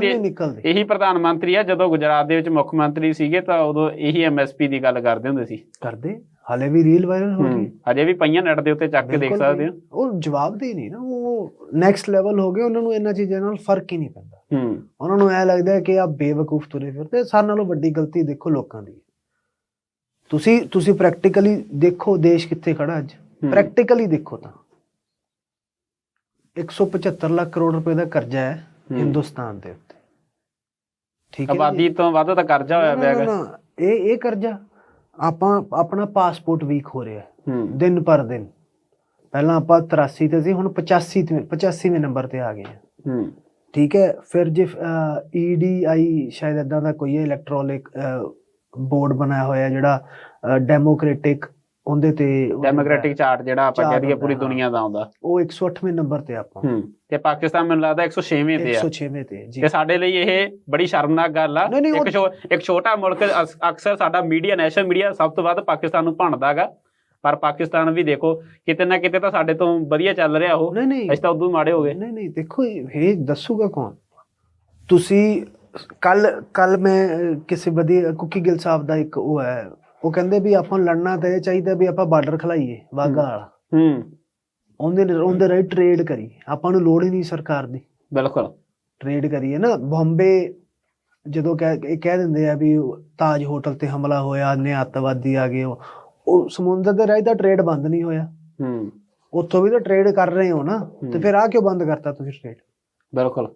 ਇਹੀ ਪ੍ਰਧਾਨ ਮੰਤਰੀ ਆ ਜਦੋਂ ਗੁਜਰਾਤ ਦੇ ਵਿੱਚ ਮੁੱਖ ਮੰਤਰੀ ਸੀਗੇ ਤਾਂ ਉਦੋਂ ਇਹੀ ਐਮਐਸਪੀ ਦੀ ਗੱਲ ਕਰਦੇ ਹੁੰਦੇ ਸੀ। ਕਰਦੇ? ਹਾਲੇ ਵੀ ਰੀਲ ਵਾਇਰਲ ਹੋ ਰਹੀ ਹੂੰ ਅਜੇ ਵੀ ਪਈਆਂ ਨੈਟ ਦੇ ਉੱਤੇ ਚੱਕ ਕੇ ਦੇਖ ਸਕਦੇ ਹੋ। ਉਹ ਜਵਾਬ ਦੇ ਨਹੀਂ ਨਾ ਉਹ ਨੈਕਸਟ ਲੈਵਲ ਹੋ ਗਏ ਉਹਨਾਂ ਨੂੰ ਇਹਨਾਂ ਚੀਜ਼ਾਂ ਨਾਲ ਫ਼ਰਕ ਹੀ ਨਹੀਂ ਪੈਂਦਾ। ਹੂੰ। ਉਹਨਾਂ ਨੂੰ ਐ ਲੱਗਦਾ ਕਿ ਆ ਬੇਵਕੂਫ ਤੁਰੇ ਫਿਰਦੇ ਸਾਰੇ ਨਾਲੋਂ ਵੱਡੀ ਗਲਤੀ ਦੇਖੋ ਲੋਕਾਂ ਦੀ। ਤੁਸੀਂ ਤੁਸੀਂ ਪ੍ਰੈਕਟੀਕਲੀ ਦੇਖੋ ਦੇਸ਼ ਕਿੱਥੇ ਖੜਾ ਅੱਜ। ਪ੍ਰੈਕਟੀਕਲੀ ਦੇਖੋ ਤਾਂ। 175 ਲੱਖ ਕਰੋੜ ਰੁਪਏ ਦਾ ਕਰਜ਼ਾ ਹੂੰ। ਹਿੰਦੁਸਤਾਨ ਦੇ ਉੱਤੇ। ਠੀਕ ਹੈ? ਆਬਾਦੀ ਤੋਂ ਵੱਧ ਤਾਂ ਕਰਜ਼ਾ ਹੋਇਆ ਪਿਆ ਹੈਗਾ। ਇਹ ਇਹ ਕਰਜ਼ਾ ਆਪਾਂ ਆਪਣਾ ਪਾਸਪੋਰਟ ਵੀਕ ਹੋ ਰਿਹਾ ਦਿਨ ਪਰ ਦਿਨ। ਪਹਿਲਾਂ ਆਪਾਂ 83 ਤੇ ਸੀ ਹੁਣ 85 ਤੇ 85ਵੇਂ ਨੰਬਰ ਤੇ ਆ ਗਏ ਹਾਂ। ਠੀਕ ਹੈ? ਫਿਰ ਜੇ ਈਡੀਆਈ ਸ਼ਾਇਦ ਇਦਾਂ ਦਾ ਕੋਈ ਇਲੈਕਟ੍ਰੋਨਿਕ ਬੋਰਡ ਬਣਾਇਆ ਹੋਇਆ ਜਿਹੜਾ ਡੈਮੋਕ੍ਰੈਟਿਕ ਉਹਦੇ ਤੇ ਡੈਮੋਕ੍ਰੈਟਿਕ ਚਾਰਟ ਜਿਹੜਾ ਆਪਾਂ ਕਹਿ ਦਈਏ ਪੂਰੀ ਦੁਨੀਆ ਦਾ ਆਉਂਦਾ। ਉਹ 108ਵੇਂ ਨੰਬਰ ਤੇ ਆਪਾਂ। ਹੂੰ ਤੇ ਪਾਕਿਸਤਾਨ ਮੈਨੂੰ ਲੱਗਦਾ 106ਵੇਂ ਤੇ ਆ। 106ਵੇਂ ਤੇ ਜੀ। ਤੇ ਸਾਡੇ ਲਈ ਇਹ ਬੜੀ ਸ਼ਰਮਨਾਕ ਗੱਲ ਆ। ਇੱਕ ਇੱਕ ਛੋਟਾ ਮੁਲਕ ਅਕਸਰ ਸਾਡਾ ਮੀਡੀਆ ਨੈਸ਼ਨਲ ਮੀਡੀਆ ਸਭ ਤੋਂ ਵੱਧ ਪਾਕਿਸਤਾਨ ਨੂੰ ਭੰਡਦਾਗਾ ਪਰ ਪਾਕਿਸਤਾਨ ਵੀ ਦੇਖੋ ਕਿਤੇ ਨਾ ਕਿਤੇ ਤਾਂ ਸਾਡੇ ਤੋਂ ਵਧੀਆ ਚੱਲ ਰਿਹਾ ਉਹ। ਨਹੀਂ ਨਹੀਂ। ਅਸੀਂ ਤਾਂ ਉਦੋਂ ਮਾੜੇ ਹੋ ਗਏ। ਨਹੀਂ ਨਹੀਂ ਦੇਖੋ ਇਹ ਦੱਸੂਗਾ ਕੌਣ? ਤੁਸੀਂ ਕੱਲ ਕੱਲ ਮੈਂ ਕਿਸੇ ਵਧੀਆ ਕੁਕੀ ਗਿੱਲ ਸਾਹਿਬ ਦਾ ਇੱਕ ਉਹ ਹੈ ਉਹ ਕਹਿੰਦੇ ਵੀ ਆਪਾਂ ਨੂੰ ਲੜਨਾ ਤਾਂ ਇਹ ਚਾਹੀਦਾ ਵੀ ਆਪਾਂ ਬਾਰਡਰ ਖਲਾਈਏ ਵਾਗਾ ਵਾਲਾ। ਹੂੰ। ਉਹਦੇ ਉਹਦੇ ਰਾਈਟ ਟ੍ਰੇਡ ਕਰੀ। ਆਪਾਂ ਨੂੰ ਲੋੜ ਹੀ ਨਹੀਂ ਸਰਕਾਰ ਦੀ। ਬਿਲਕੁਲ। ਟ੍ਰੇਡ ਕਰੀਏ ਨਾ। ਬੰਬੇ ਜਦੋਂ ਕਹਿ ਕਹਿ ਦਿੰਦੇ ਆ ਵੀ ਤਾਜ ਹੋਟਲ ਤੇ ਹਮਲਾ ਹੋਇਆ ਨੇ ਅੱਤਵਾਦੀ ਆ ਗਏ ਉਹ। ਸਮੁੰਦਰ ਦੇ ਰਾਹੀਂ ਤਾਂ ਟ੍ਰੇਡ ਬੰਦ ਨਹੀਂ ਹੋਇਆ। ਹੂੰ। ਉੱਥੋਂ ਵੀ ਤਾਂ ਟ੍ਰੇਡ ਕਰ ਰਹੇ ਹੋ ਨਾ। ਤੇ। ਫਿਰ ਆ ਕਿਉਂ ਬੰਦ ਕਰਤਾ ਤੁਸੀਂ ਟ੍ਰੇਡ ਬਿਲਕੁਲ।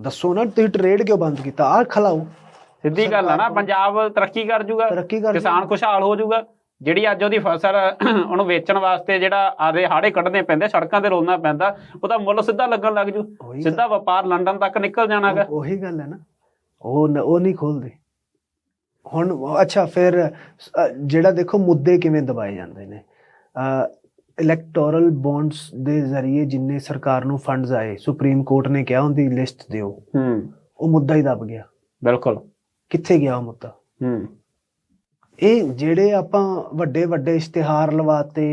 ਦੱਸੋ ਨਾ ਤੁਸੀਂ ਟ੍ਰੇਡ ਕਿਉਂ ਬੰਦ ਕੀਤਾ? ਆ ਖਲਾਓ। ਸਿੱਧੀ ਗੱਲ ਆ ਨਾ ਪੰਜਾਬ ਤਰੱਕੀ ਕਰ ਜੂਗਾ ਕਿਸਾਨ ਖੁਸ਼ਹਾਲ ਹੋ ਜਾਊਗਾ ਜਿਹੜੀ ਅੱਜ ਉਹਦੀ ਫਸਲ ਉਹਨੂੰ ਵੇਚਣ ਵਾਸਤੇ ਜਿਹੜਾ ਆਦੇ ਹਾੜੇ ਕੱਢਣੇ ਪੈਂਦੇ ਸੜਕਾਂ ਤੇ ਰੋਲਣਾ ਪੈਂਦਾ ਉਹਦਾ ਮੁੱਲ ਸਿੱਧਾ ਲੱਗਣ ਲੱਗ ਜੂ। ਸਿੱਧਾ ਵਪਾਰ ਲੰਡਨ ਤੱਕ ਨਿਕਲ ਜਾਣਾਗਾ ਉਹ- ਉਹੀ ਗੱਲ ਹੈ ਨਾ। ਉਹ ਉਹ ਨਹੀਂ ਖੋਲਦੇ। ਹੁਣ ਅੱਛਾ ਫਿਰ ਜਿਹੜਾ ਦੇਖੋ ਮੁੱਦੇ ਕਿਵੇਂ ਦਬਾਏ ਜਾਂਦੇ ਨੇ। ਇਲੈਕਟੋਰਲ ਬੌਂਡਸ ਦੇ ਜ਼ਰੀਏ ਜਿੰਨੇ ਸਰਕਾਰ ਨੂੰ ਫੰਡਸ ਆਏ ਸੁਪਰੀਮ ਕੋਰਟ ਨੇ ਕਿਹਾ ਉਹਦੀ ਲਿਸਟ ਦਿਓ। ਹੂੰ। ਉਹ ਮੁੱਦਾ ਹੀ ਦਬ ਗਿਆ। ਬਿਲਕੁਲ। ਕਿੱਥੇ ਗਿਆ ਉਹ ਮੁੱਦਾ? ਹੂੰ। ਇਹ ਜਿਹੜੇ ਆਪਾਂ ਵੱਡੇ ਵੱਡੇ ਇਸ਼ਤਿਹਾਰ ਲਵਾਤੇ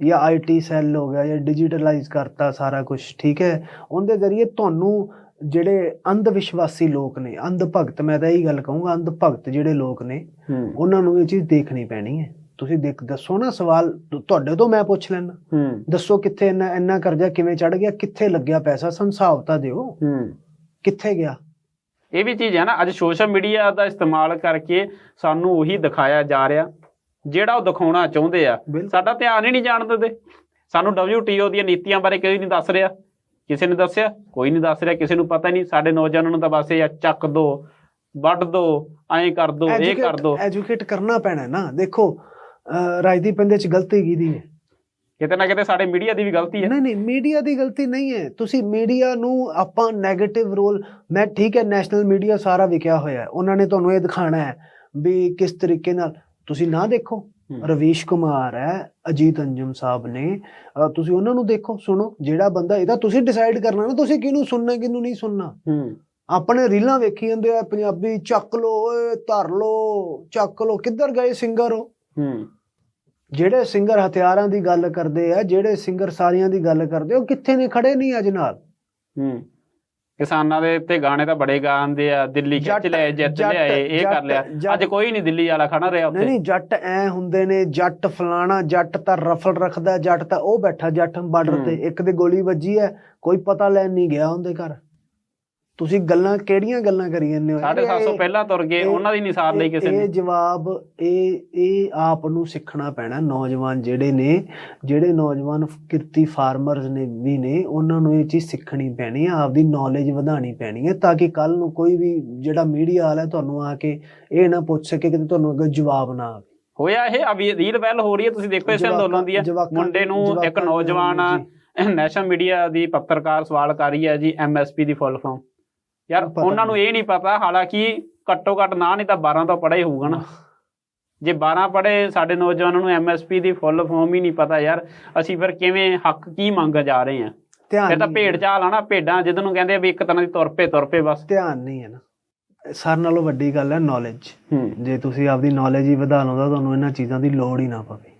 ਜਾਂ ਆਈਟੀ ਸੈੱਲ ਹੋ ਗਿਆ ਜਾਂ ਡਿਜੀਟਲਾਈਜ਼ ਕਰਤਾ ਸਾਰਾ ਕੁਝ ਠੀਕ ਹੈ? ਉਹਦੇ ਜ਼ਰੀਏ ਤੁਹਾਨੂੰ ਜਿਹੜੇ ਅੰਧ ਵਿਸ਼ਵਾਸੀ ਲੋਕ ਨੇ ਅੰਧ ਭਗਤ ਮੈਂ ਤਾਂ ਇਹੀ ਗੱਲ ਕਹੂੰਗਾ ਅੰਧ ਭਗਤ ਜਿਹੜੇ ਲੋਕ ਨੇ ਉਹਨਾਂ ਨੂੰ ਇਹ ਚੀਜ਼ ਦੇਖਣੀ ਪੈਣੀ ਹੈ। ਤੁਸੀਂ ਦੇਖ ਦੱਸੋ ਨਾ ਸਵਾਲ ਤੁਹਾਡੇ ਤੋਂ ਮੈਂ ਪੁੱਛ ਲੈਣਾ ਦੱਸੋ ਕਿੱਥੇ ਇੰਨਾ ਇੰਨਾ ਕਰਜ਼ਾ ਕਿਵੇਂ ਚੜ ਗਿਆ ਕਿੱਥੇ ਲੱਗਿਆ ਪੈਸਾ ਸੰਸਾਵ ਤਾਂ ਦਿਓ ਕਿੱਥੇ ਗਿਆ? ਇਹ ਵੀ ਚੀਜ਼ ਹੈ ਨਾ ਅੱਜ ਸੋਸ਼ਲ ਮੀਡੀਆ ਦਾ ਇਸਤੇਮਾਲ ਕਰਕੇ ਸਾਨੂੰ ਉਹੀ ਦਿਖਾਇਆ ਜਾ ਰਿਹਾ ਜਿਹੜਾ ਉਹ ਦਿਖਾਉਣਾ ਚਾਹੁੰਦੇ ਆ। ਸਾਡਾ ਧਿਆਨ ਹੀ ਨਹੀਂ ਜਾਣ ਦਿੰਦੇ। ਸਾਨੂੰ WTO ਦੀਆਂ ਨੀਤੀਆਂ ਬਾਰੇ ਕੋਈ ਨਹੀਂ ਦੱਸ ਰਿਹਾ ਕਿਸੇ ਨੇ ਦੱਸਿਆ ਕੋਈ ਨਹੀਂ ਦੱਸ ਰਿਹਾ ਕਿਸੇ ਨੂੰ ਪਤਾ ਹੀ ਨਹੀਂ। ਸਾਡੇ ਨੌਜਵਾਨਾਂ ਨੂੰ ਤਾਂ ਬਸ ਇਹ ਚੱਕ ਦੋ ਵੱਢ ਦੋ ਐਂ ਕਰ ਦੋ ਇਹ ਕਰ ਦੋ। ਐਜੂਕੇਟ ਕਰਨਾ ਪੈਣਾ ਨਾ। ਦੇਖੋ ਰਾਜਦੀਪ ਬੰਦੇ ਚ ਗਲਤੀ ਕਿਹਦੀ ਹੈ? ਕਿਤੇ ਨਾ ਕਿਤੇ ਸਾਡੇ ਮੀਡੀਆ ਦੀ ਵੀ ਗਲਤੀ ਹੈ। ਨਹੀਂ ਨਹੀਂ ਮੀਡੀਆ ਦੀ ਗਲਤੀ ਨਹੀਂ ਹੈ। ਤੁਸੀਂ ਮੀਡੀਆ ਨੂੰ ਆਪਾਂ 네ਗੇਟਿਵ ਰੋਲ ਮੈਂ ਠੀਕ ਹੈ ਨੈਸ਼ਨਲ ਮੀਡੀਆ ਸਾਰਾ ਵਿਕਿਆ ਹੋਇਆ ਹੈ। ਉਹਨਾਂ ਨੇ ਤੁਹਾਨੂੰ ਇਹ ਦਿਖਾਣਾ ਹੈ ਵੀ ਕਿਸ ਤਰੀਕੇ ਨਾਲ। ਤੁਸੀਂ ਨਾ ਦੇਖੋ ਹੂੰ। ਰਵੀਸ਼ ਕੁਮਾਰ ਹੈ ਅਜੀਤ ਅੰਜਮ ਸਾਹਿਬ ਨੇ। ਤੁਸੀਂ ਉਹਨਾਂ ਨੂੰ ਦੇਖੋ ਸੁਣੋ ਜਿਹੜਾ ਬੰਦਾ ਇਹਦਾ ਤੁਸੀਂ ਡਿਸਾਈਡ ਕਰਨਾ ਨਾ ਤੁਸੀਂ ਕਿਹਨੂੰ ਸੁਣਨਾ ਕਿਹਨੂੰ ਨਹੀਂ ਸੁਣਨਾ। ਹੂੰ। ਆਪਣੇ ਰੀਲਾਂ ਵੇਖੀ ਜਾਂਦੇ ਆ ਪੰਜਾਬੀ ਚੱਕ ਲੋ ਓਏ ਧਰ ਲੋ ਚੱਕ ਲੋ ਕਿੱਧਰ ਗਏ ਸਿੰਗਰ ਉਹ? ਹੂੰ। ਜਿਹੜੇ ਸਿੰਗਰ ਹਥਿਆਰਾਂ ਦੀ ਗੱਲ ਕਰਦੇ ਆ ਜਿਹੜੇ ਸਿੰਗਰ ਸਾਰੀਆਂ ਦੀ ਗੱਲ ਕਰਦੇ ਉਹ ਕਿੱਥੇ ਨੇ ਖੜੇ ਨਹੀਂ ਅੱਜ ਨਾਲ? ਹੂੰ। ਕਿਸਾਨਾਂ ਦੇ ਉੱਤੇ ਗਾਣੇ ਤਾਂ ਬੜੇ ਗਾਉਂਦੇ ਆ ਦਿੱਲੀ ਖਿੱਚ ਜੱਟ- ਲਿਆਏ ਜਿੱਤ ਲਿਆਏ ਇਹ ਕਰ ਲਿਆ। ਅੱਜ ਕੋਈ ਨਹੀਂ ਦਿੱਲੀ ਵਾਲਾ ਖੜਾ ਰਿਹਾ ਉੱਤੇ ਨਹੀਂ ਜੱਟ ਐ ਹੁੰਦੇ ਨੇ ਜੱਟ ਫਲਾਣਾ ਜੱਟ ਤਾਂ ਰਫਲ ਰੱਖਦਾ ਜੱਟ ਤਾਂ ਉਹ ਬੈਠਾ ਜੱਟ ਬਾਰਡਰ ਤੇ। ਇੱਕ ਦੇ ਗੋਲੀ ਵੱਜੀ ਹੈ ਕੋਈ ਪਤਾ ਲੈਣ ਨਹੀਂ ਗਿਆ ਉਹਦੇ ਘਰ। ਤੁਸੀਂ ਗੱਲਾਂ ਕਿਹੜੀਆਂ ਗੱਲਾਂ ਕਰੀ ਜਾਂਦੇ ਹੋ? ਸਾਢੇ ਸੱਤ ਸੌ ਪਹਿਲਾਂ ਤੁਰ ਗਏ ਇਹ- ਉਹਨਾਂ ਦੀ ਨਿਸਾਰ ਲਈ ਕਿਸੇ ਇਹ ਨੇ ਜਵਾਬ ਇਹ ਇਹ ਆਪ ਨੂੰ ਸਿੱਖਣਾ ਪੈਣਾ ਨੌਜਵਾਨ ਜਿਹੜੇ ਨੇ ਜਿਹੜੇ ਨੌਜਵਾਨ ਕਿਰਤੀ ਫਾਰਮਰਸ ਨੇ ਵੀ ਨੇ ਉਹਨਾਂ ਨੂੰ ਇਹ ਚੀਜ਼ ਸਿੱਖਣੀ ਪੈਣੀ ਹੈ ਆਪਦੀ ਨੌਲੇਜ ਵਧਾਣੀ ਪੈਣੀ ਹੈ ਤਾਂ ਕਿ ਕੱਲ ਨੂੰ ਕੋਈ ਵੀ ਜਿਹੜਾ ਮੀਡੀਆ ਵਾਲਾ ਹੈ ਤੁਹਾਨੂੰ ਆ ਕੇ ਇਹ ਨਾ ਪੁੱਛ ਸਕੇ ਕਿ ਤੁਹਾਨੂੰ ਅੱਗੇ ਜਵਾਬ ਨਾ ਆਵੇ। ਹੋਇਆ ਇਹ ਅਭੀ ਰੀਲ ਵੈਲ ਹੋ ਰਹੀ ਹੈ ਤੁਸੀਂ ਦੇਖੋ ਇਸ ਅੰਦੋਲਨ ਦੀ ਮੁੰਡੇ ਨੂੰ ਇੱਕ ਨੌਜਵਾਨ। ਨੈਸ਼ਨਲ ਮੀਡੀਆ ਦੀ ਪੱਤਰਕਾਰ ਸਵਾਲ ਕਰ ਰਹੀ ਹੈ ਜੀ ਐਮਐਸਪੀ ਦੀ ਫੁੱਲ ਫਾਰਮ ਯਾਰ ਉਹਨਾਂ ਨੂੰ ਇਹ ਨਹੀਂ ਪਤਾ ਹਾਲਾਂਕਿ ਘੱਟੋ ਘੱਟ ਨਾ ਨਹੀਂ ਤਾਂ 12 ਤਾਂ ਪੜ੍ਹਾ ਹੋਊਗਾ ਨਾ। ਜੇ 12 ਪੜ੍ਹੇ ਸਾਡੇ ਨੌਜਵਾਨਾਂ ਨੂੰ ਐਮਐਸਪੀ ਦੀ ਫੁੱਲ ਫਾਰਮ ਹੀ ਨਹੀਂ ਪਤਾ ਯਾਰ। ਅਸੀਂ ਫਿਰ ਕਿਵੇਂ ਹੱਕ ਕੀ ਮੰਗ ਜਾ ਰਹੇ ਧਿਆਨ ਇਹ ਤਾਂ ਭੇਡ ਚਾਲ ਆ ਨਾ ਭੇਡਾਂ ਜਿੱਦ ਨੂੰ ਕਹਿੰਦੇ ਆ ਵੀ ਇੱਕ ਤਰ੍ਹਾਂ ਦੀ ਤੁਰ ਪਏ ਤੁਰ ਪਏ ਬਸ। ਧਿਆਨ ਨਹੀਂ ਹੈ ਨਾ। ਸਾਰਿਆਂ ਨਾਲੋਂ ਵੱਡੀ ਗੱਲ ਹੈ ਨੌਲੇਜ ਜੇ ਤੁਸੀਂ ਆਪਦੀ ਨੌਲੇਜ ਹੀ ਵਧਾ ਲਓ ਤਾਂ ਤੁਹਾਨੂੰ ਇਹਨਾਂ ਚੀਜ਼ਾਂ ਦੀ ਲੋੜ ਹੀ ਨਾ ਪਵੇ।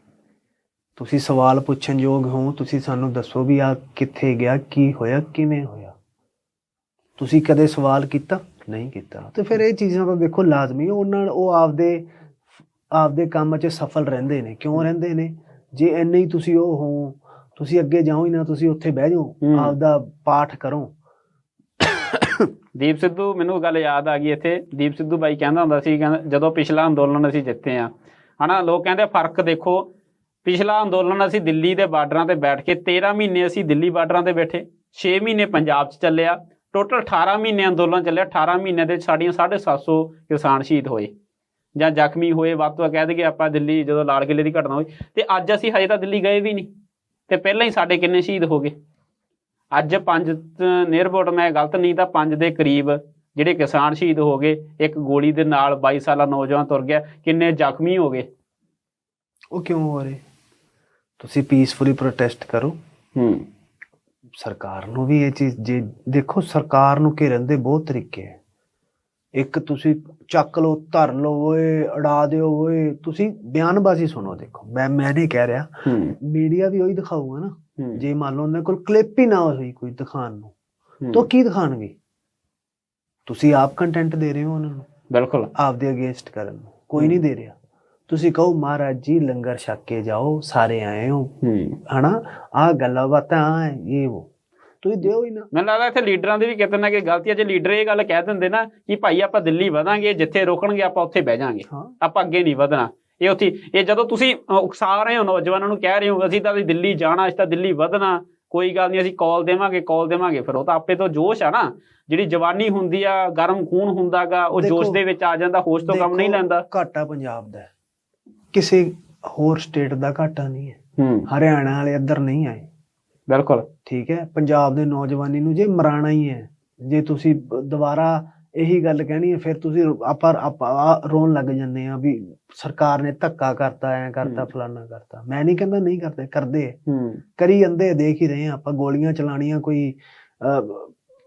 ਤੁਸੀਂ ਸਵਾਲ ਪੁੱਛਣ ਯੋਗ ਹੋ ਤੁਸੀਂ ਸਾਨੂੰ ਦੱਸੋ ਵੀ ਆ ਕਿੱਥੇ ਗਿਆ ਕੀ ਹੋਇਆ ਕਿਵੇਂ ਹੋਇਆ? ਤੁਸੀਂ ਕਦੇ ਸਵਾਲ ਕੀਤਾ? ਨਹੀਂ ਕੀਤਾ। ਤੇ ਫਿਰ ਇਹ ਚੀਜ਼ਾਂ ਤਾਂ ਦੇਖੋ ਲਾਜ਼ਮੀ ਉਹਨਾਂ ਉਹ ਆਪਦੇ ਆਪਦੇ ਕੰਮ 'ਚ ਸਫਲ ਰਹਿੰਦੇ ਨੇ। ਕਿਉਂ ਰਹਿੰਦੇ ਨੇ? ਜੇ ਇੰਨੇ ਹੀ ਤੁਸੀਂ ਉਹ ਹੋ ਤੁਸੀਂ ਅੱਗੇ ਜਾਓ ਹੀ ਨਾ ਤੁਸੀਂ ਉੱਥੇ ਬਹਿ ਜਾਓ। ਆਪਦਾ ਪਾਠ ਕਰੋ। ਦੀਪ ਸਿੱਧੂ ਮੈਨੂੰ ਗੱਲ ਯਾਦ ਆ ਗਈ ਇੱਥੇ। ਦੀਪ ਸਿੱਧੂ ਬਾਈ ਕਹਿੰਦਾ ਹੁੰਦਾ ਸੀ ਕਹਿੰਦਾ ਜਦੋਂ ਪਿਛਲਾ ਅੰਦੋਲਨ ਅਸੀਂ ਜਿੱਤੇ ਆ ਹਨਾ ਲੋਕ ਕਹਿੰਦੇ ਫ਼ਰਕ ਦੇਖੋ ਪਿਛਲਾ ਅੰਦੋਲਨ ਅਸੀਂ ਦਿੱਲੀ ਦੇ ਬਾਰਡਰਾਂ ਤੇ ਬੈਠ ਕੇ 13 ਮਹੀਨੇ ਅਸੀਂ ਦਿੱਲੀ ਬਾਰਡਰਾਂ ਤੇ ਬੈਠੇ 6 ਮਹੀਨੇ ਪੰਜਾਬ 'ਚ ਚੱਲਿਆ ਟੋਟਲ 18 ਮਹੀਨੇ ਅੰਦੋਲਨ ਚੱਲਿਆ। 18 ਮਹੀਨੇ ਦੇ ਸਾਡੀਆਂ 750 ਕਿਸਾਨ ਸ਼ਹੀਦ ਹੋਏ ਜਾਂ ਜ਼ਖਮੀ ਹੋਏ। ਵੱਧ ਤੋਂ ਕਹਿ ਦਈਏ ਆਪਾਂ ਦਿੱਲੀ ਜਦੋਂ ਲਾਲ ਕਿਲੇ ਦੀ ਘਟਨਾ ਹੋਈ ਤੇ ਅੱਜ ਅਸੀਂ ਹਜੇ ਤਾਂ ਦਿੱਲੀ ਗਏ ਵੀ ਨਹੀਂ ਤੇ ਪਹਿਲਾਂ ਹੀ ਸਾਡੇ ਕਿੰਨੇ ਸ਼ਹੀਦ ਹੋ ਗਏ। ਅੱਜ ਪੰਜ ਨਿਰਬੋਟ ਮੈਂ ਗਲਤ ਨਹੀਂ ਤਾਂ ਪੰਜ ਦੇ ਕਰੀਬ ਜਿਹੜੇ ਕਿਸਾਨ ਸ਼ਹੀਦ ਹੋ ਗਏ ਇੱਕ ਗੋਲੀ ਦੇ ਨਾਲ 22 ਸਾਲਾ ਨੌਜਵਾਨ ਤੁਰ ਗਿਆ ਕਿੰਨੇ ਜ਼ਖਮੀ ਹੋ ਗਏ। ਉਹ ਕਿਉਂ ਹੋ ਰਹੇ? ਤੁਸੀਂ ਪੀਸਫੁਲੀ ਪ੍ਰੋਟੈਸਟ ਕਰੋ। ਹੂੰ। ਸਰਕਾਰ ਨੂੰ ਵੀ ਇਹ ਚੀਜ਼ ਜੇ ਦੇਖੋ ਸਰਕਾਰ ਨੂੰ ਘੇਰਨ ਦੇ ਬਹੁਤ ਤਰੀਕੇ ਹੈ। ਇੱਕ ਤੁਸੀਂ ਚੱਕ ਲਓ ਧਰ ਲਓ ਓਏ ਅੜਾ ਦਿਓ ਓਏ ਤੁਸੀਂ ਬਿਆਨਬਾਜ਼ੀ ਸੁਣੋ ਦੇਖੋ। ਮੈਂ ਮੈਂ ਨਹੀਂ ਕਹਿ ਰਿਹਾ। ਮੀਡੀਆ ਵੀ ਉਹੀ ਦਿਖਾਊਗਾ ਨਾ। ਜੇ ਮੰਨ ਲਓ ਉਹਨਾਂ ਕੋਲ ਕਲਿੱਪ ਹੀ ਨਾ ਹੋਈ ਕੋਈ ਦਿਖਾਣ ਨੂੰ ਤਾਂ ਕੀ ਦਿਖਾਣਗੇ ਤੁਸੀਂ ਆਪ ਕੰਟੈਂਟ ਦੇ ਰਹੇ ਹੋ ਉਹਨਾਂ ਨੂੰ। ਬਿਲਕੁਲ। ਆਪਦੇ ਅਗੇਂਸਟ ਕਰਨ ਨੂੰ। ਕੋਈ ਨਹੀਂ ਦੇ ਰਿਹਾ। ਤੁਸੀਂ ਕਹੋ ਮਹਾਰਾਜ ਜੀ ਲੰਗਰ ਛਕ ਕੇ ਜਾਓ ਸਾਰੇ ਆਏ ਹੋ। ਹਨਾ? ਆ ਗੱਲਾਂ ਬਾਤਾਂ ਇਹ ਉਹ। ਤੁਸੀਂ ਦਿਓ ਹੀ ਨਾ। ਮੈਨੂੰ ਲੱਗਦਾ ਇੱਥੇ ਲੀਡਰਾਂ ਦੀ ਵੀ ਕਿਤੇ ਨਾ ਕਿਤੇ ਗਲਤੀ ਹੈ ਜੇ ਲੀਡਰ ਇਹ ਗੱਲ ਕਹਿ ਦਿੰਦੇ ਨਾ ਕਿ ਭਾਈ ਆਪਾਂ ਦਿੱਲੀ ਵਧਾਂਗੇ ਜਿੱਥੇ ਰੋਕਣਗੇ ਆਪਾਂ ਉੱਥੇ ਬਹਿ ਜਾਾਂਗੇ। ਆਪਾਂ ਅੱਗੇ ਨਹੀਂ ਵਧਣਾ। ਇਹ ਉੱਥੇ ਇਹ ਜਦੋਂ ਤੁਸੀਂ ਉਕਸਾ ਰਹੇ ਹੋ ਨੌਜਵਾਨਾਂ ਨੂੰ ਕਹਿ ਰਹੇ ਹੋ ਅਸੀਂ ਤਾਂ ਦਿੱਲੀ ਜਾਣਾ ਅਸੀਂ ਤਾਂ ਦਿੱਲੀ ਵਧਣਾ। ਕੋਈ ਗੱਲ ਨਹੀਂ ਅਸੀਂ ਕਾਲ ਦੇਵਾਂਗੇ ਕਾਲ ਦੇਵਾਂਗੇ। ਫਿਰ ਉਹ ਤਾਂ ਆਪੇ ਤੋਂ ਜੋਸ਼ ਆ ਨਾ। ਜਿਹੜੀ ਜਵਾਨੀ ਹੁੰਦੀ ਆ ਗਰਮ ਖੂਨ ਹੁੰਦਾਗਾ ਉਹ ਜੋਸ਼ ਦੇ ਵਿੱਚ ਆ ਜਾਂਦਾ ਹੋਸ਼ ਤੋਂ ਕੰਮ ਨਹੀਂ ਲੈਂਦਾ। ਘਾਟਾ ਪੰਜਾਬ ਦਾ। ਕਿਸੇ ਹੋਰ ਸਟੇਟ ਦਾ ਘਾਟਾ ਨਹੀਂ ਹੈ। ਹੂੰ। ਹਰਿਆਣਾ ਵਾਲੇ ਇੱਧਰ ਨਹੀਂ ਆਏ। ਬਿਲਕੁਲ। ਠੀਕ ਹੈ ਪੰਜਾਬ ਦੇ ਨੌਜਵਾਨੀ ਨੂੰ ਜੇ ਮਰਾਣਾ ਹੀ ਹੈ ਜੇ ਤੁਸੀਂ ਦੁਬਾਰਾ ਇਹੀ ਗੱਲ ਕਹਿਣੀ ਹੈ ਫਿਰ ਤੁਸੀਂ ਆਪਾਂ ਆਪਾਂ ਰੋਣ ਲੱਗ ਜੰਨੇ ਆ ਵੀ ਸਰਕਾਰ ਨੇ ਧੱਕਾ ਕਰਤਾ ਐ ਕਰਤਾ ਹੂੰ। ਫਲਾਨਾ ਕਰਤਾ। ਮੈਂ ਨਹੀਂ ਕਹਿੰਦਾ ਨਹੀਂ ਕਰਦੇ ਕਰਦੇ ਕਰੀ ਜਾਂਦੇ ਦੇਖ ਹੀ ਰਹੇ ਆ ਆਪਾਂ ਗੋਲੀਆਂ ਚਲਾਣੀਆਂ ਕੋਈ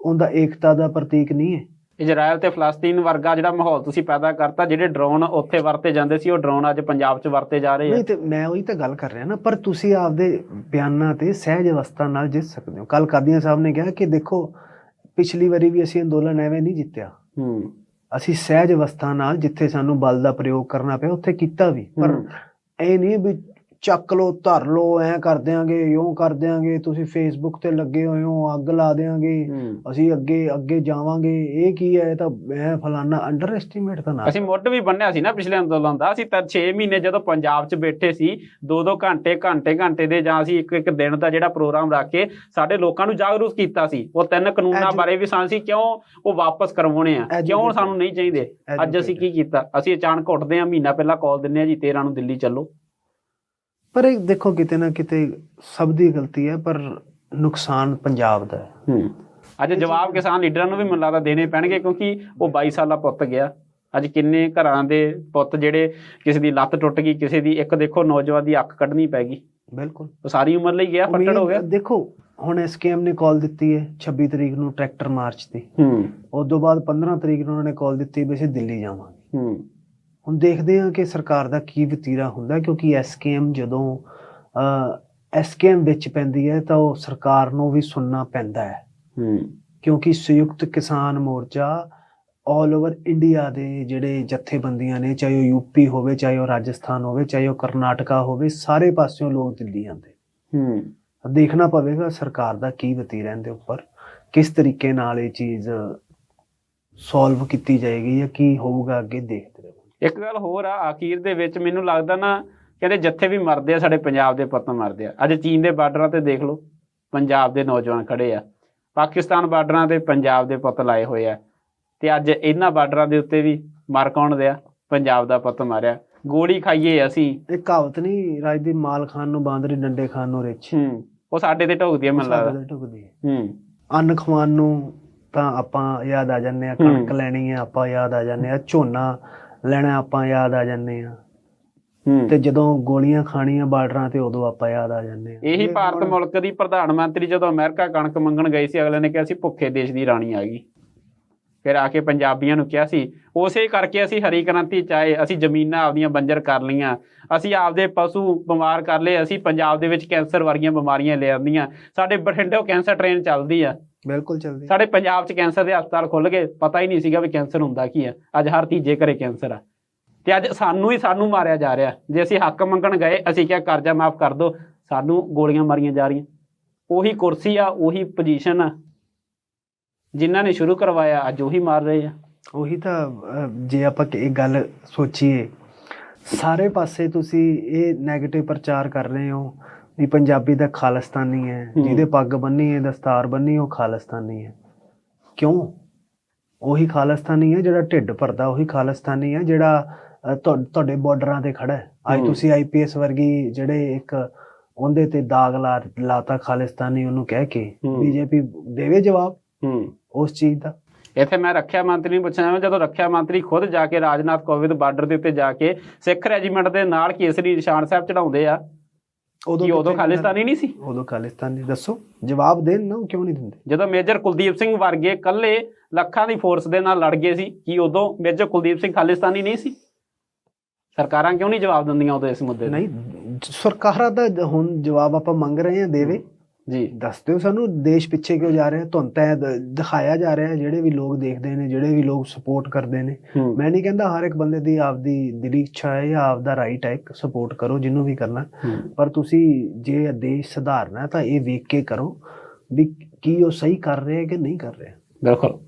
ਉਹਦਾ ਏਕਤਾ ਦਾ ਪ੍ਰਤੀਕ ਨਹੀਂ ਹੈ। ਇਜ਼ਰਾਈਲ ਤੇ ਫਲਸਤੀਨ ਵਰਗਾ ਜਿਹੜਾ ਮਾਹੌਲ ਤੁਸੀਂ ਪੈਦਾ ਕਰਤਾ ਜਿਹੜੇ ਡਰੋਨ ਉੱਥੇ ਵਰਤੇ ਜਾਂਦੇ ਸੀ ਉਹ ਡਰੋਨ ਅੱਜ ਪੰਜਾਬ 'ਚ ਵਰਤੇ ਜਾ ਰਹੇ ਆ। ਨਹੀਂ ਤੇ ਮੈਂ ਉਹੀ ਤਾਂ ਗੱਲ ਕਰ ਰਿਹਾ ਨਾ ਪਰ ਤੁਸੀਂ ਆਪਦੇ ਬਿਆਨਾਂ ਤੇ ਸਹਿਜ ਅਵਸਥਾ ਨਾਲ ਜਿੱਤ ਸਕਦੇ ਹੋ। ਕੱਲ ਕਾਦੀਆਂ ਸਾਹਿਬ ਨੇ ਕਿਹਾ ਕਿ ਦੇਖੋ ਪਿਛਲੀ ਵਾਰੀ ਵੀ ਅਸੀਂ ਅੰਦੋਲਨ ਐਵੇਂ ਨਹੀਂ ਜਿੱਤਿਆ। ਹੂੰ। ਅਸੀਂ ਸਹਿਜ ਅਵਸਥਾ ਨਾਲ ਜਿੱਥੇ ਸਾਨੂੰ ਬਲ ਦਾ ਪ੍ਰਯੋਗ ਕਰਨਾ ਪਿਆ ਉੱਥੇ ਕੀਤਾ ਵੀ। ਪਰ। ਇਹ ਨਹੀਂ ਵੀ ਚੱਕ ਲੋ ਧਰ ਲੋ ਐ ਕਰ ਦਿਆਂਗੇ ਇਉਂ ਕਰ ਦਿਆਂਗੇ ਤੁਸੀਂ ਫੇਸਬੁੱਕ ਤੇ ਲੱਗੇ ਹੋਏ ਹੋ ਅੱਗ ਲਾ ਦਿਆਂਗੇ ਅਸੀਂ ਅੱਗੇ ਅੱਗੇ ਜਾਵਾਂਗੇ। ਇਹ ਕੀ ਹੈ? ਇਹ ਤਾਂ ਐ ਫਲਾਨਾ ਅੰਡਰ ਐਸਟੀਮੇਟ ਤਾਂ ਨਾ। ਅਸੀਂ ਮੁੱਢ ਵੀ ਬੰਨਿਆ ਸੀ ਨਾ ਪਿਛਲੇ ਅੰਦੋਲਨ ਦਾ। ਅਸੀਂ ਤਾਂ 6 ਮਹੀਨੇ ਜਦੋਂ ਪੰਜਾਬ 'ਚ ਬੈਠੇ ਸੀ ਦੋ ਦੋ ਘੰਟੇ ਘੰਟੇ ਘੰਟੇ ਦੇ ਜਾਂ ਅਸੀਂ ਇੱਕ ਇੱਕ ਦਿਨ ਦਾ ਜਿਹੜਾ ਪ੍ਰੋਗਰਾਮ ਰੱਖ ਕੇ ਸਾਡੇ ਲੋਕਾਂ ਨੂੰ ਜਾਗਰੂਕ ਕੀਤਾ ਸੀ। ਉਹ ਤਿੰਨ ਕਾਨੂੰਨਾਂ ਬਾਰੇ ਵੀ ਸਾਨੂੰ ਸੀ ਕਿਉਂ ਉਹ ਵਾਪਸ ਕਰਵਾਉਣੇ ਆ? ਕਿਉਂ. ਸਾਨੂੰ ਨਹੀਂ ਚਾਹੀਦੇ? ਅੱਜ ਅਸੀਂ ਕੀ ਕੀਤਾ? ਅਸੀਂ ਅਚਾਨਕ ਉੱਠਦੇ ਆ ਮਹੀਨਾ ਪਹਿਲਾਂ ਕਾਲ ਦਿੰਨੇ ਆ ਜੀ 13 ਨੂੰ ਦਿੱਲੀ ਚੱਲੋ। ਪਰ ਇਹ ਦੇਖੋ ਕਿਤੇ ਨਾ ਕਿਤੇ ਸਭ ਦੀ ਗਲਤੀ ਹੈ ਪਰ ਨੁਕਸਾਨ ਪੰਜਾਬ ਦਾ ਹੈ। ਹੂੰ। ਅੱਜ ਜਵਾਬ ਕਿਸਾਨ ਲੀਡਰਾਂ ਨੂੰ ਵੀ ਮੈਨੂੰ ਲੱਗਦਾ ਦੇਣੇ ਪੈਣਗੇ ਕਿਉਂਕਿ ਉਹ 22 ਸਾਲਾ ਪੁੱਤ ਗਿਆ। ਅੱਜ ਕਿੰਨੇ ਘਰਾਂ ਦੇ ਪੁੱਤ ਜਿਹੜੇ ਕਿਸੇ ਦੀ ਲੱਤ ਟੁੱਟ ਗਈ ਕਿਸੇ ਦੀ ਇੱਕ ਦੇਖੋ ਨੌਜਵਾਨ ਦੀ ਅੱਖ ਕੱਢਣੀ ਪੈ ਗਈ। ਬਿਲਕੁਲ। ਉਹ ਸਾਰੀ ਉਮਰ ਲਈ ਗਿਆ ਫੱਟੜ ਹੋ ਗਿਆ। ਦੇਖੋ ਹੁਣ ਐਸਕੇਐਮ ਨੇ ਕਾਲ ਦਿੱਤੀ ਹੈ 26 ਤਰੀਕ ਨੂੰ ਟਰੈਕਟਰ ਮਾਰਚ ਦੀ। ਹੂੰ। ਉਸ ਤੋਂ ਬਾਅਦ 15 ਤਰੀਕ ਨੂੰ ਉਹਨਾਂ ਨੇ ਕਾਲ ਦਿੱਤੀ ਵੀ ਅਸੀਂ ਦਿੱਲੀ ਜਾਵਾਂਗੇ। ਹੂੰ। ਹੁਣ ਦੇਖਦੇ ਹਾਂ ਕਿ ਸਰਕਾਰ ਦਾ ਕੀ ਵਤੀਰਾ ਹੁੰਦਾ ਕਿਉਂਕਿ ਐਸਕੇਐਮ ਜਦੋਂ ਐਸਕੇਐਮ ਵਿੱਚ ਪੈਂਦੀ ਹੈ ਤਾਂ ਉਹ ਸਰਕਾਰ ਨੂੰ ਵੀ ਸੁਣਨਾ ਪੈਂਦਾ ਹੈ। ਹੂੰ। ਕਿਉਂਕਿ ਸੰਯੁਕਤ ਕਿਸਾਨ ਮੋਰਚਾ 올 ਓਵਰ ਇੰਡੀਆ ਦੇ ਜਿਹੜੇ ਜਥੇਬੰਦੀਆਂ ਨੇ ਚਾਹੇ ਉਹ ਯੂਪੀ ਹੋਵੇ ਚਾਹੇ ਉਹ ਰਾਜਸਥਾਨ ਹੋਵੇ ਚਾਹੇ ਉਹ ਕਰਨਾਟਕਾ ਹੋਵੇ ਸਾਰੇ ਪਾਸਿਓਂ ਲੋਕ ਦਿੱਲੀ ਆਉਂਦੇ। ਹੂੰ। ਦੇਖਣਾ ਪਵੇਗਾ ਸਰਕਾਰ ਦਾ ਕੀ ਵਤੀਰਾ ਇਹਦੇ ਉੱਪਰ ਕਿਸ ਤਰੀਕੇ ਨਾਲ ਇਹ ਚੀਜ਼ ਸੋਲਵ ਕੀਤੀ ਜਾਏਗੀ ਜਾਂ ਕੀ ਹੋਊਗਾ ਅੱਗੇ ਦੇਖਦੇ ਰਹੋ। ਇੱਕ ਗੱਲ ਹੋਰ ਆ ਆਖੀਰ ਦੇ ਵਿੱਚ ਮੈਨੂੰ ਲੱਗਦਾ ਨਾ ਕਹਿੰਦੇ ਜਿੱਥੇ ਵੀ ਮਰਦੇ ਆ ਸਾਡੇ ਪੰਜਾਬ ਦੇ ਪੁੱਤ ਮਰਦੇ ਆ। ਅੱਜ ਚੀਨ ਦੇ ਬਾਰਡਰਾਂ ਤੇ ਦੇਖ ਲਓ ਪੰਜਾਬ ਦੇ ਨੌਜਵਾਨ ਖੜੇ ਆ। ਪਾਕਿਸਤਾਨ ਬਾਰਡਰਾਂ ਤੇ ਪੰਜਾਬ ਦੇ ਪੁੱਤ ਲਾਏ ਹੋਏ ਆ। ਤੇ ਅੱਜ ਇਹਨਾਂ ਬਾਰਡਰਾਂ ਦੇ ਉੱਤੇ ਵੀ ਮਰ ਕੌਣ ਦਿਆ ਪੰਜਾਬ ਦਾ ਪੁੱਤ ਮਾਰਿਆ। ਗੋਲੀ ਖਾਈਏ ਅਸੀਂ। ਇਹ ਕਹਾਵਤ ਨਹੀਂ ਰਾਜ ਦੀ ਮਾਲ ਖਾਨ ਨੂੰ ਬਾਂਦਰੀ ਡੰਡੇ ਖਾਨ ਨੂੰ ਰਿਛ। ਹੂੰ ਉਹ ਸਾਡੇ ਤੇ ਢੋਕਦੀ ਆ ਮੈਨੂੰ ਲੱਗਦਾ ਸਾਡੇ ਤੇ ਢੁਕਦੀ ਹੈ ਹੂੰ। ਅੰਨ ਖਵਾਨ ਨੂੰ ਤਾਂ ਆਪਾਂ ਯਾਦ ਆ ਜਾਂਦੇ ਆ ਕਣਕ ਹੂੰ। ਲੈਣੀ ਹੈ ਆਪਾਂ ਯਾਦ ਆ ਜਾਂਦੇ ਆ ਝੋਨਾ ਲੈਣਾ ਆਪਾਂ ਯਾਦ ਆ ਜਾਂਦੇ ਆ। ਹੂੰ। ਤੇ ਜਦੋਂ ਗੋਲੀਆਂ ਖਾਣੀਆਂ ਬਾਰਡਰਾਂ ਤੇ ਉਦੋਂ ਆਪਾਂ ਯਾਦ ਆ ਜਾਂਦੇ ਆ। ਇਹੀ ਭਾਰਤ ਮੁਲਕ ਦੀ ਪ੍ਰਧਾਨ ਮੰਤਰੀ ਜਦੋਂ ਅਮਰੀਕਾ ਕਣਕ ਮੰਗਣ ਗਏ ਸੀ ਅਗਲੇ ਨੇ ਕਿਹਾ ਸੀ ਭੁੱਖੇ ਦੇਸ਼ ਦੀ ਰਾਣੀ ਆ ਗਈ। ਫਿਰ ਆ ਕੇ ਪੰਜਾਬੀਆਂ ਨੂੰ ਕਿਹਾ ਸੀ ਉਸੇ ਕਰਕੇ ਅਸੀਂ ਹਰੀ ਕ੍ਰਾਂਤੀ ਚਾਹੇ ਅਸੀਂ ਜ਼ਮੀਨਾਂ ਆਪਦੀਆਂ ਬੰਜਰ ਕਰ ਲਈਆਂ। ਅਸੀਂ ਆਪਦੇ ਪਸ਼ੂ ਬਿਮਾਰ ਕਰ ਲਏ ਅਸੀਂ ਪੰਜਾਬ ਦੇ ਵਿੱਚ ਕੈਂਸਰ ਵਰਗੀਆਂ ਬਿਮਾਰੀਆਂ ਲੈ ਆਉਂਦੀਆਂ ਸਾਡੇ ਬਠਿੰਡੇੋਂ ਕੈਂਸਰ ਟ੍ਰੇਨ ਚੱਲਦੀ ਆ। ਬਿਲਕੁਲ ਚੱਲਦੀ। ਸਾਡੇ ਪੰਜਾਬ 'ਚ ਕੈਂਸਰ ਦੇ ਹਸਪਤਾਲ ਖੁੱਲ ਗਏ ਪਤਾ ਹੀ ਨਹੀਂ ਸੀਗਾ ਵੀ ਕੈਂਸਰ ਹੁੰਦਾ ਕੀ ਆ। ਅੱਜ ਹਰ ਤੀਜੇ ਘਰੇ ਕੈਂਸਰ ਆ। ਤੇ ਅੱਜ ਸਾਨੂੰ ਹੀ ਸਾਨੂੰ ਮਾਰਿਆ ਜਾ ਰਿਹਾ। ਜੇ ਅਸੀਂ ਹੱਕ ਮੰਗਣ ਗਏ ਅਸੀਂ ਕਿਹਾ ਕਰਜ਼ਾ ਮਾਫ ਕਰ ਦਿਓ ਸਾਨੂੰ ਗੋਲੀਆਂ ਮਾਰੀਆਂ ਜਾ ਰਹੀਆਂ। ਉਹੀ ਕੁਰਸੀ ਆ ਉਹੀ ਪੋਜੀਸ਼ਨ ਆ। ਜਿਨ੍ਹਾਂ ਨੇ ਸ਼ੁਰੂ ਕਰਵਾਇਆ ਅੱਜ ਉਹੀ ਮਾਰ ਰਹੇ ਆ। ਉਹੀ ਤਾਂ ਜੇ ਆਪਾਂ ਇਹ ਗੱਲ ਸੋਚੀਏ ਸਾਰੇ ਪਾਸੇ ਤੁਸੀਂ ਇਹ 네ਗੇਟਿਵ ਪ੍ਰਚਾਰ ਕਰ ਰਹੇ ਹੋ। ਵੀ ਪੰਜਾਬੀ ਦਾ ਖਾਲਿਸਤਾਨੀ ਹੈ। ਜਿਹਦੇ ਪੱਗ ਬੰਨੀ ਹੈ ਦਸਤਾਰ ਬੰਨੀ ਉਹ ਖਾਲਿਸਤਾਨੀ ਹੈ ਕਿਉਂ ਉਹੀ ਖਾਲਿਸਤਾਨੀ ਹੈ ਜਿਹੜਾ ਢਿੱਡ ਭਰਦਾ ਉਹੀ ਖਾਲਿਸਤਾਨੀ ਹੈ ਜਿਹੜਾ ਤੁਹਾਡੇ ਬਾਰਡਰਾਂ ਤੇ ਖੜਾ ਹੈ ਅੱਜ। ਤੁਸੀਂ ਆਈਪੀਐਸ ਵਰਗੀ ਜਿਹੜੇ ਇੱਕ ਉਹਦੇ ਤੇ ਦਾਗ ਲਾ ਲਾਤਾ ਖਾਲਿਸਤਾਨੀ ਉਹਨੂੰ ਕਹਿ ਕੇ। ਬੀਜੇਪੀ ਦੇਵੇ ਜਵਾਬ ਉਸ ਚੀਜ਼ ਦਾ ਇੱਥੇ ਮੈਂ ਰੱਖਿਆ ਮੰਤਰੀ ਨੂੰ ਪੁੱਛਣਾ ਜਦੋਂ ਰੱਖਿਆ ਮੰਤਰੀ ਖੁਦ ਜਾ ਕੇ ਰਾਜਨਾਥ ਕੋਵਿੰਦ ਬਾਰਡਰ ਦੇ ਉੱਤੇ ਜਾ ਕੇ ਸਿੱਖ ਰੈਜੀਮੈਂਟ ਦੇ ਨਾਲ ਕੇਸਰੀ ਨਿਸ਼ਾਨ ਸਾਹਿਬ ਚੜਾਉਂਦੇ ਆ ਕੀ ਉਦੋਂ ਖਾਲਿਸਤਾਨੀ ਨਹੀਂ ਸੀ? ਉਦੋਂ ਖਾਲਿਸਤਾਨੀ ਦੱਸੋ। ਜਵਾਬ ਦੇਣ ਨਾ ਉਹ ਕਿਉਂ ਨਹੀਂ ਦਿੰਦੇ? ਜਦੋਂ ਮੇਜਰ ਕੁਲਦੀਪ ਸਿੰਘ ਵਰਗੇ ਕੱਲੇ ਲੱਖਾਂ ਦੀ ਫੋਰਸ ਦੇ ਨਾਲ ਲੜ ਗਏ ਸੀ ਕੀ ਉਦੋਂ ਮੇਜਰ ਕੁਲਦੀਪ ਸਿੰਘ ਖਾਲਿਸਤਾਨੀ ਨਹੀਂ ਸੀ? ਸਰਕਾਰਾਂ ਕਿਉਂ ਨਹੀਂ ਜਵਾਬ ਦਿੰਦੀਆਂ ਉਦੋਂ ਇਸ ਮੁੱਦੇ ਤੇ? ਨਹੀਂ ਸਰਕਾਰਾਂ ਦਾ ਹੁਣ ਜਵਾਬ ਆਪਾਂ ਮੰਗ ਰਹੇ ਹਾਂ ਦੇਵੇ। ਜੀ। ਦੱਸ ਦਿਓ ਸਾਨੂੰ ਦੇਸ਼ ਪਿੱਛੇ ਕਿਉਂ ਜਾ ਰਿਹਾ? ਧੁੰਨ ਤੈ ਦਿਖਾਇਆ ਜਾ ਰਿਹਾ ਜਿਹੜੇ ਵੀ ਲੋਕ ਦੇਖਦੇ ਨੇ ਜਿਹੜੇ ਵੀ ਲੋਕ ਸਪੋਰਟ ਕਰਦੇ ਨੇ। ਮੈਂ ਨਹੀਂ ਕਹਿੰਦਾ ਹਰ ਇੱਕ ਬੰਦੇ ਦੀ ਆਪਦੀ ਦਿਲੀ ਇੱਛਾ ਹੈ ਜਾਂ ਆਪਦਾ ਰਾਈਟ ਹੈ ਇੱਕ ਸਪੋਰਟ ਕਰੋ ਜਿਹਨੂੰ ਵੀ ਕਰਨਾ। ਪਰ ਤੁਸੀਂ ਜੇ ਇਹ ਦੇਸ਼ ਸੁਧਾਰਨਾ ਤਾਂ ਇਹ ਵੇਖ ਕੇ ਕਰੋ ਵੀ ਕੀ ਉਹ ਸਹੀ ਕਰ ਰਹੇ ਹੈ ਕਿ ਨਹੀਂ ਕਰ ਰਹੇ। ਬਿਲਕੁਲ।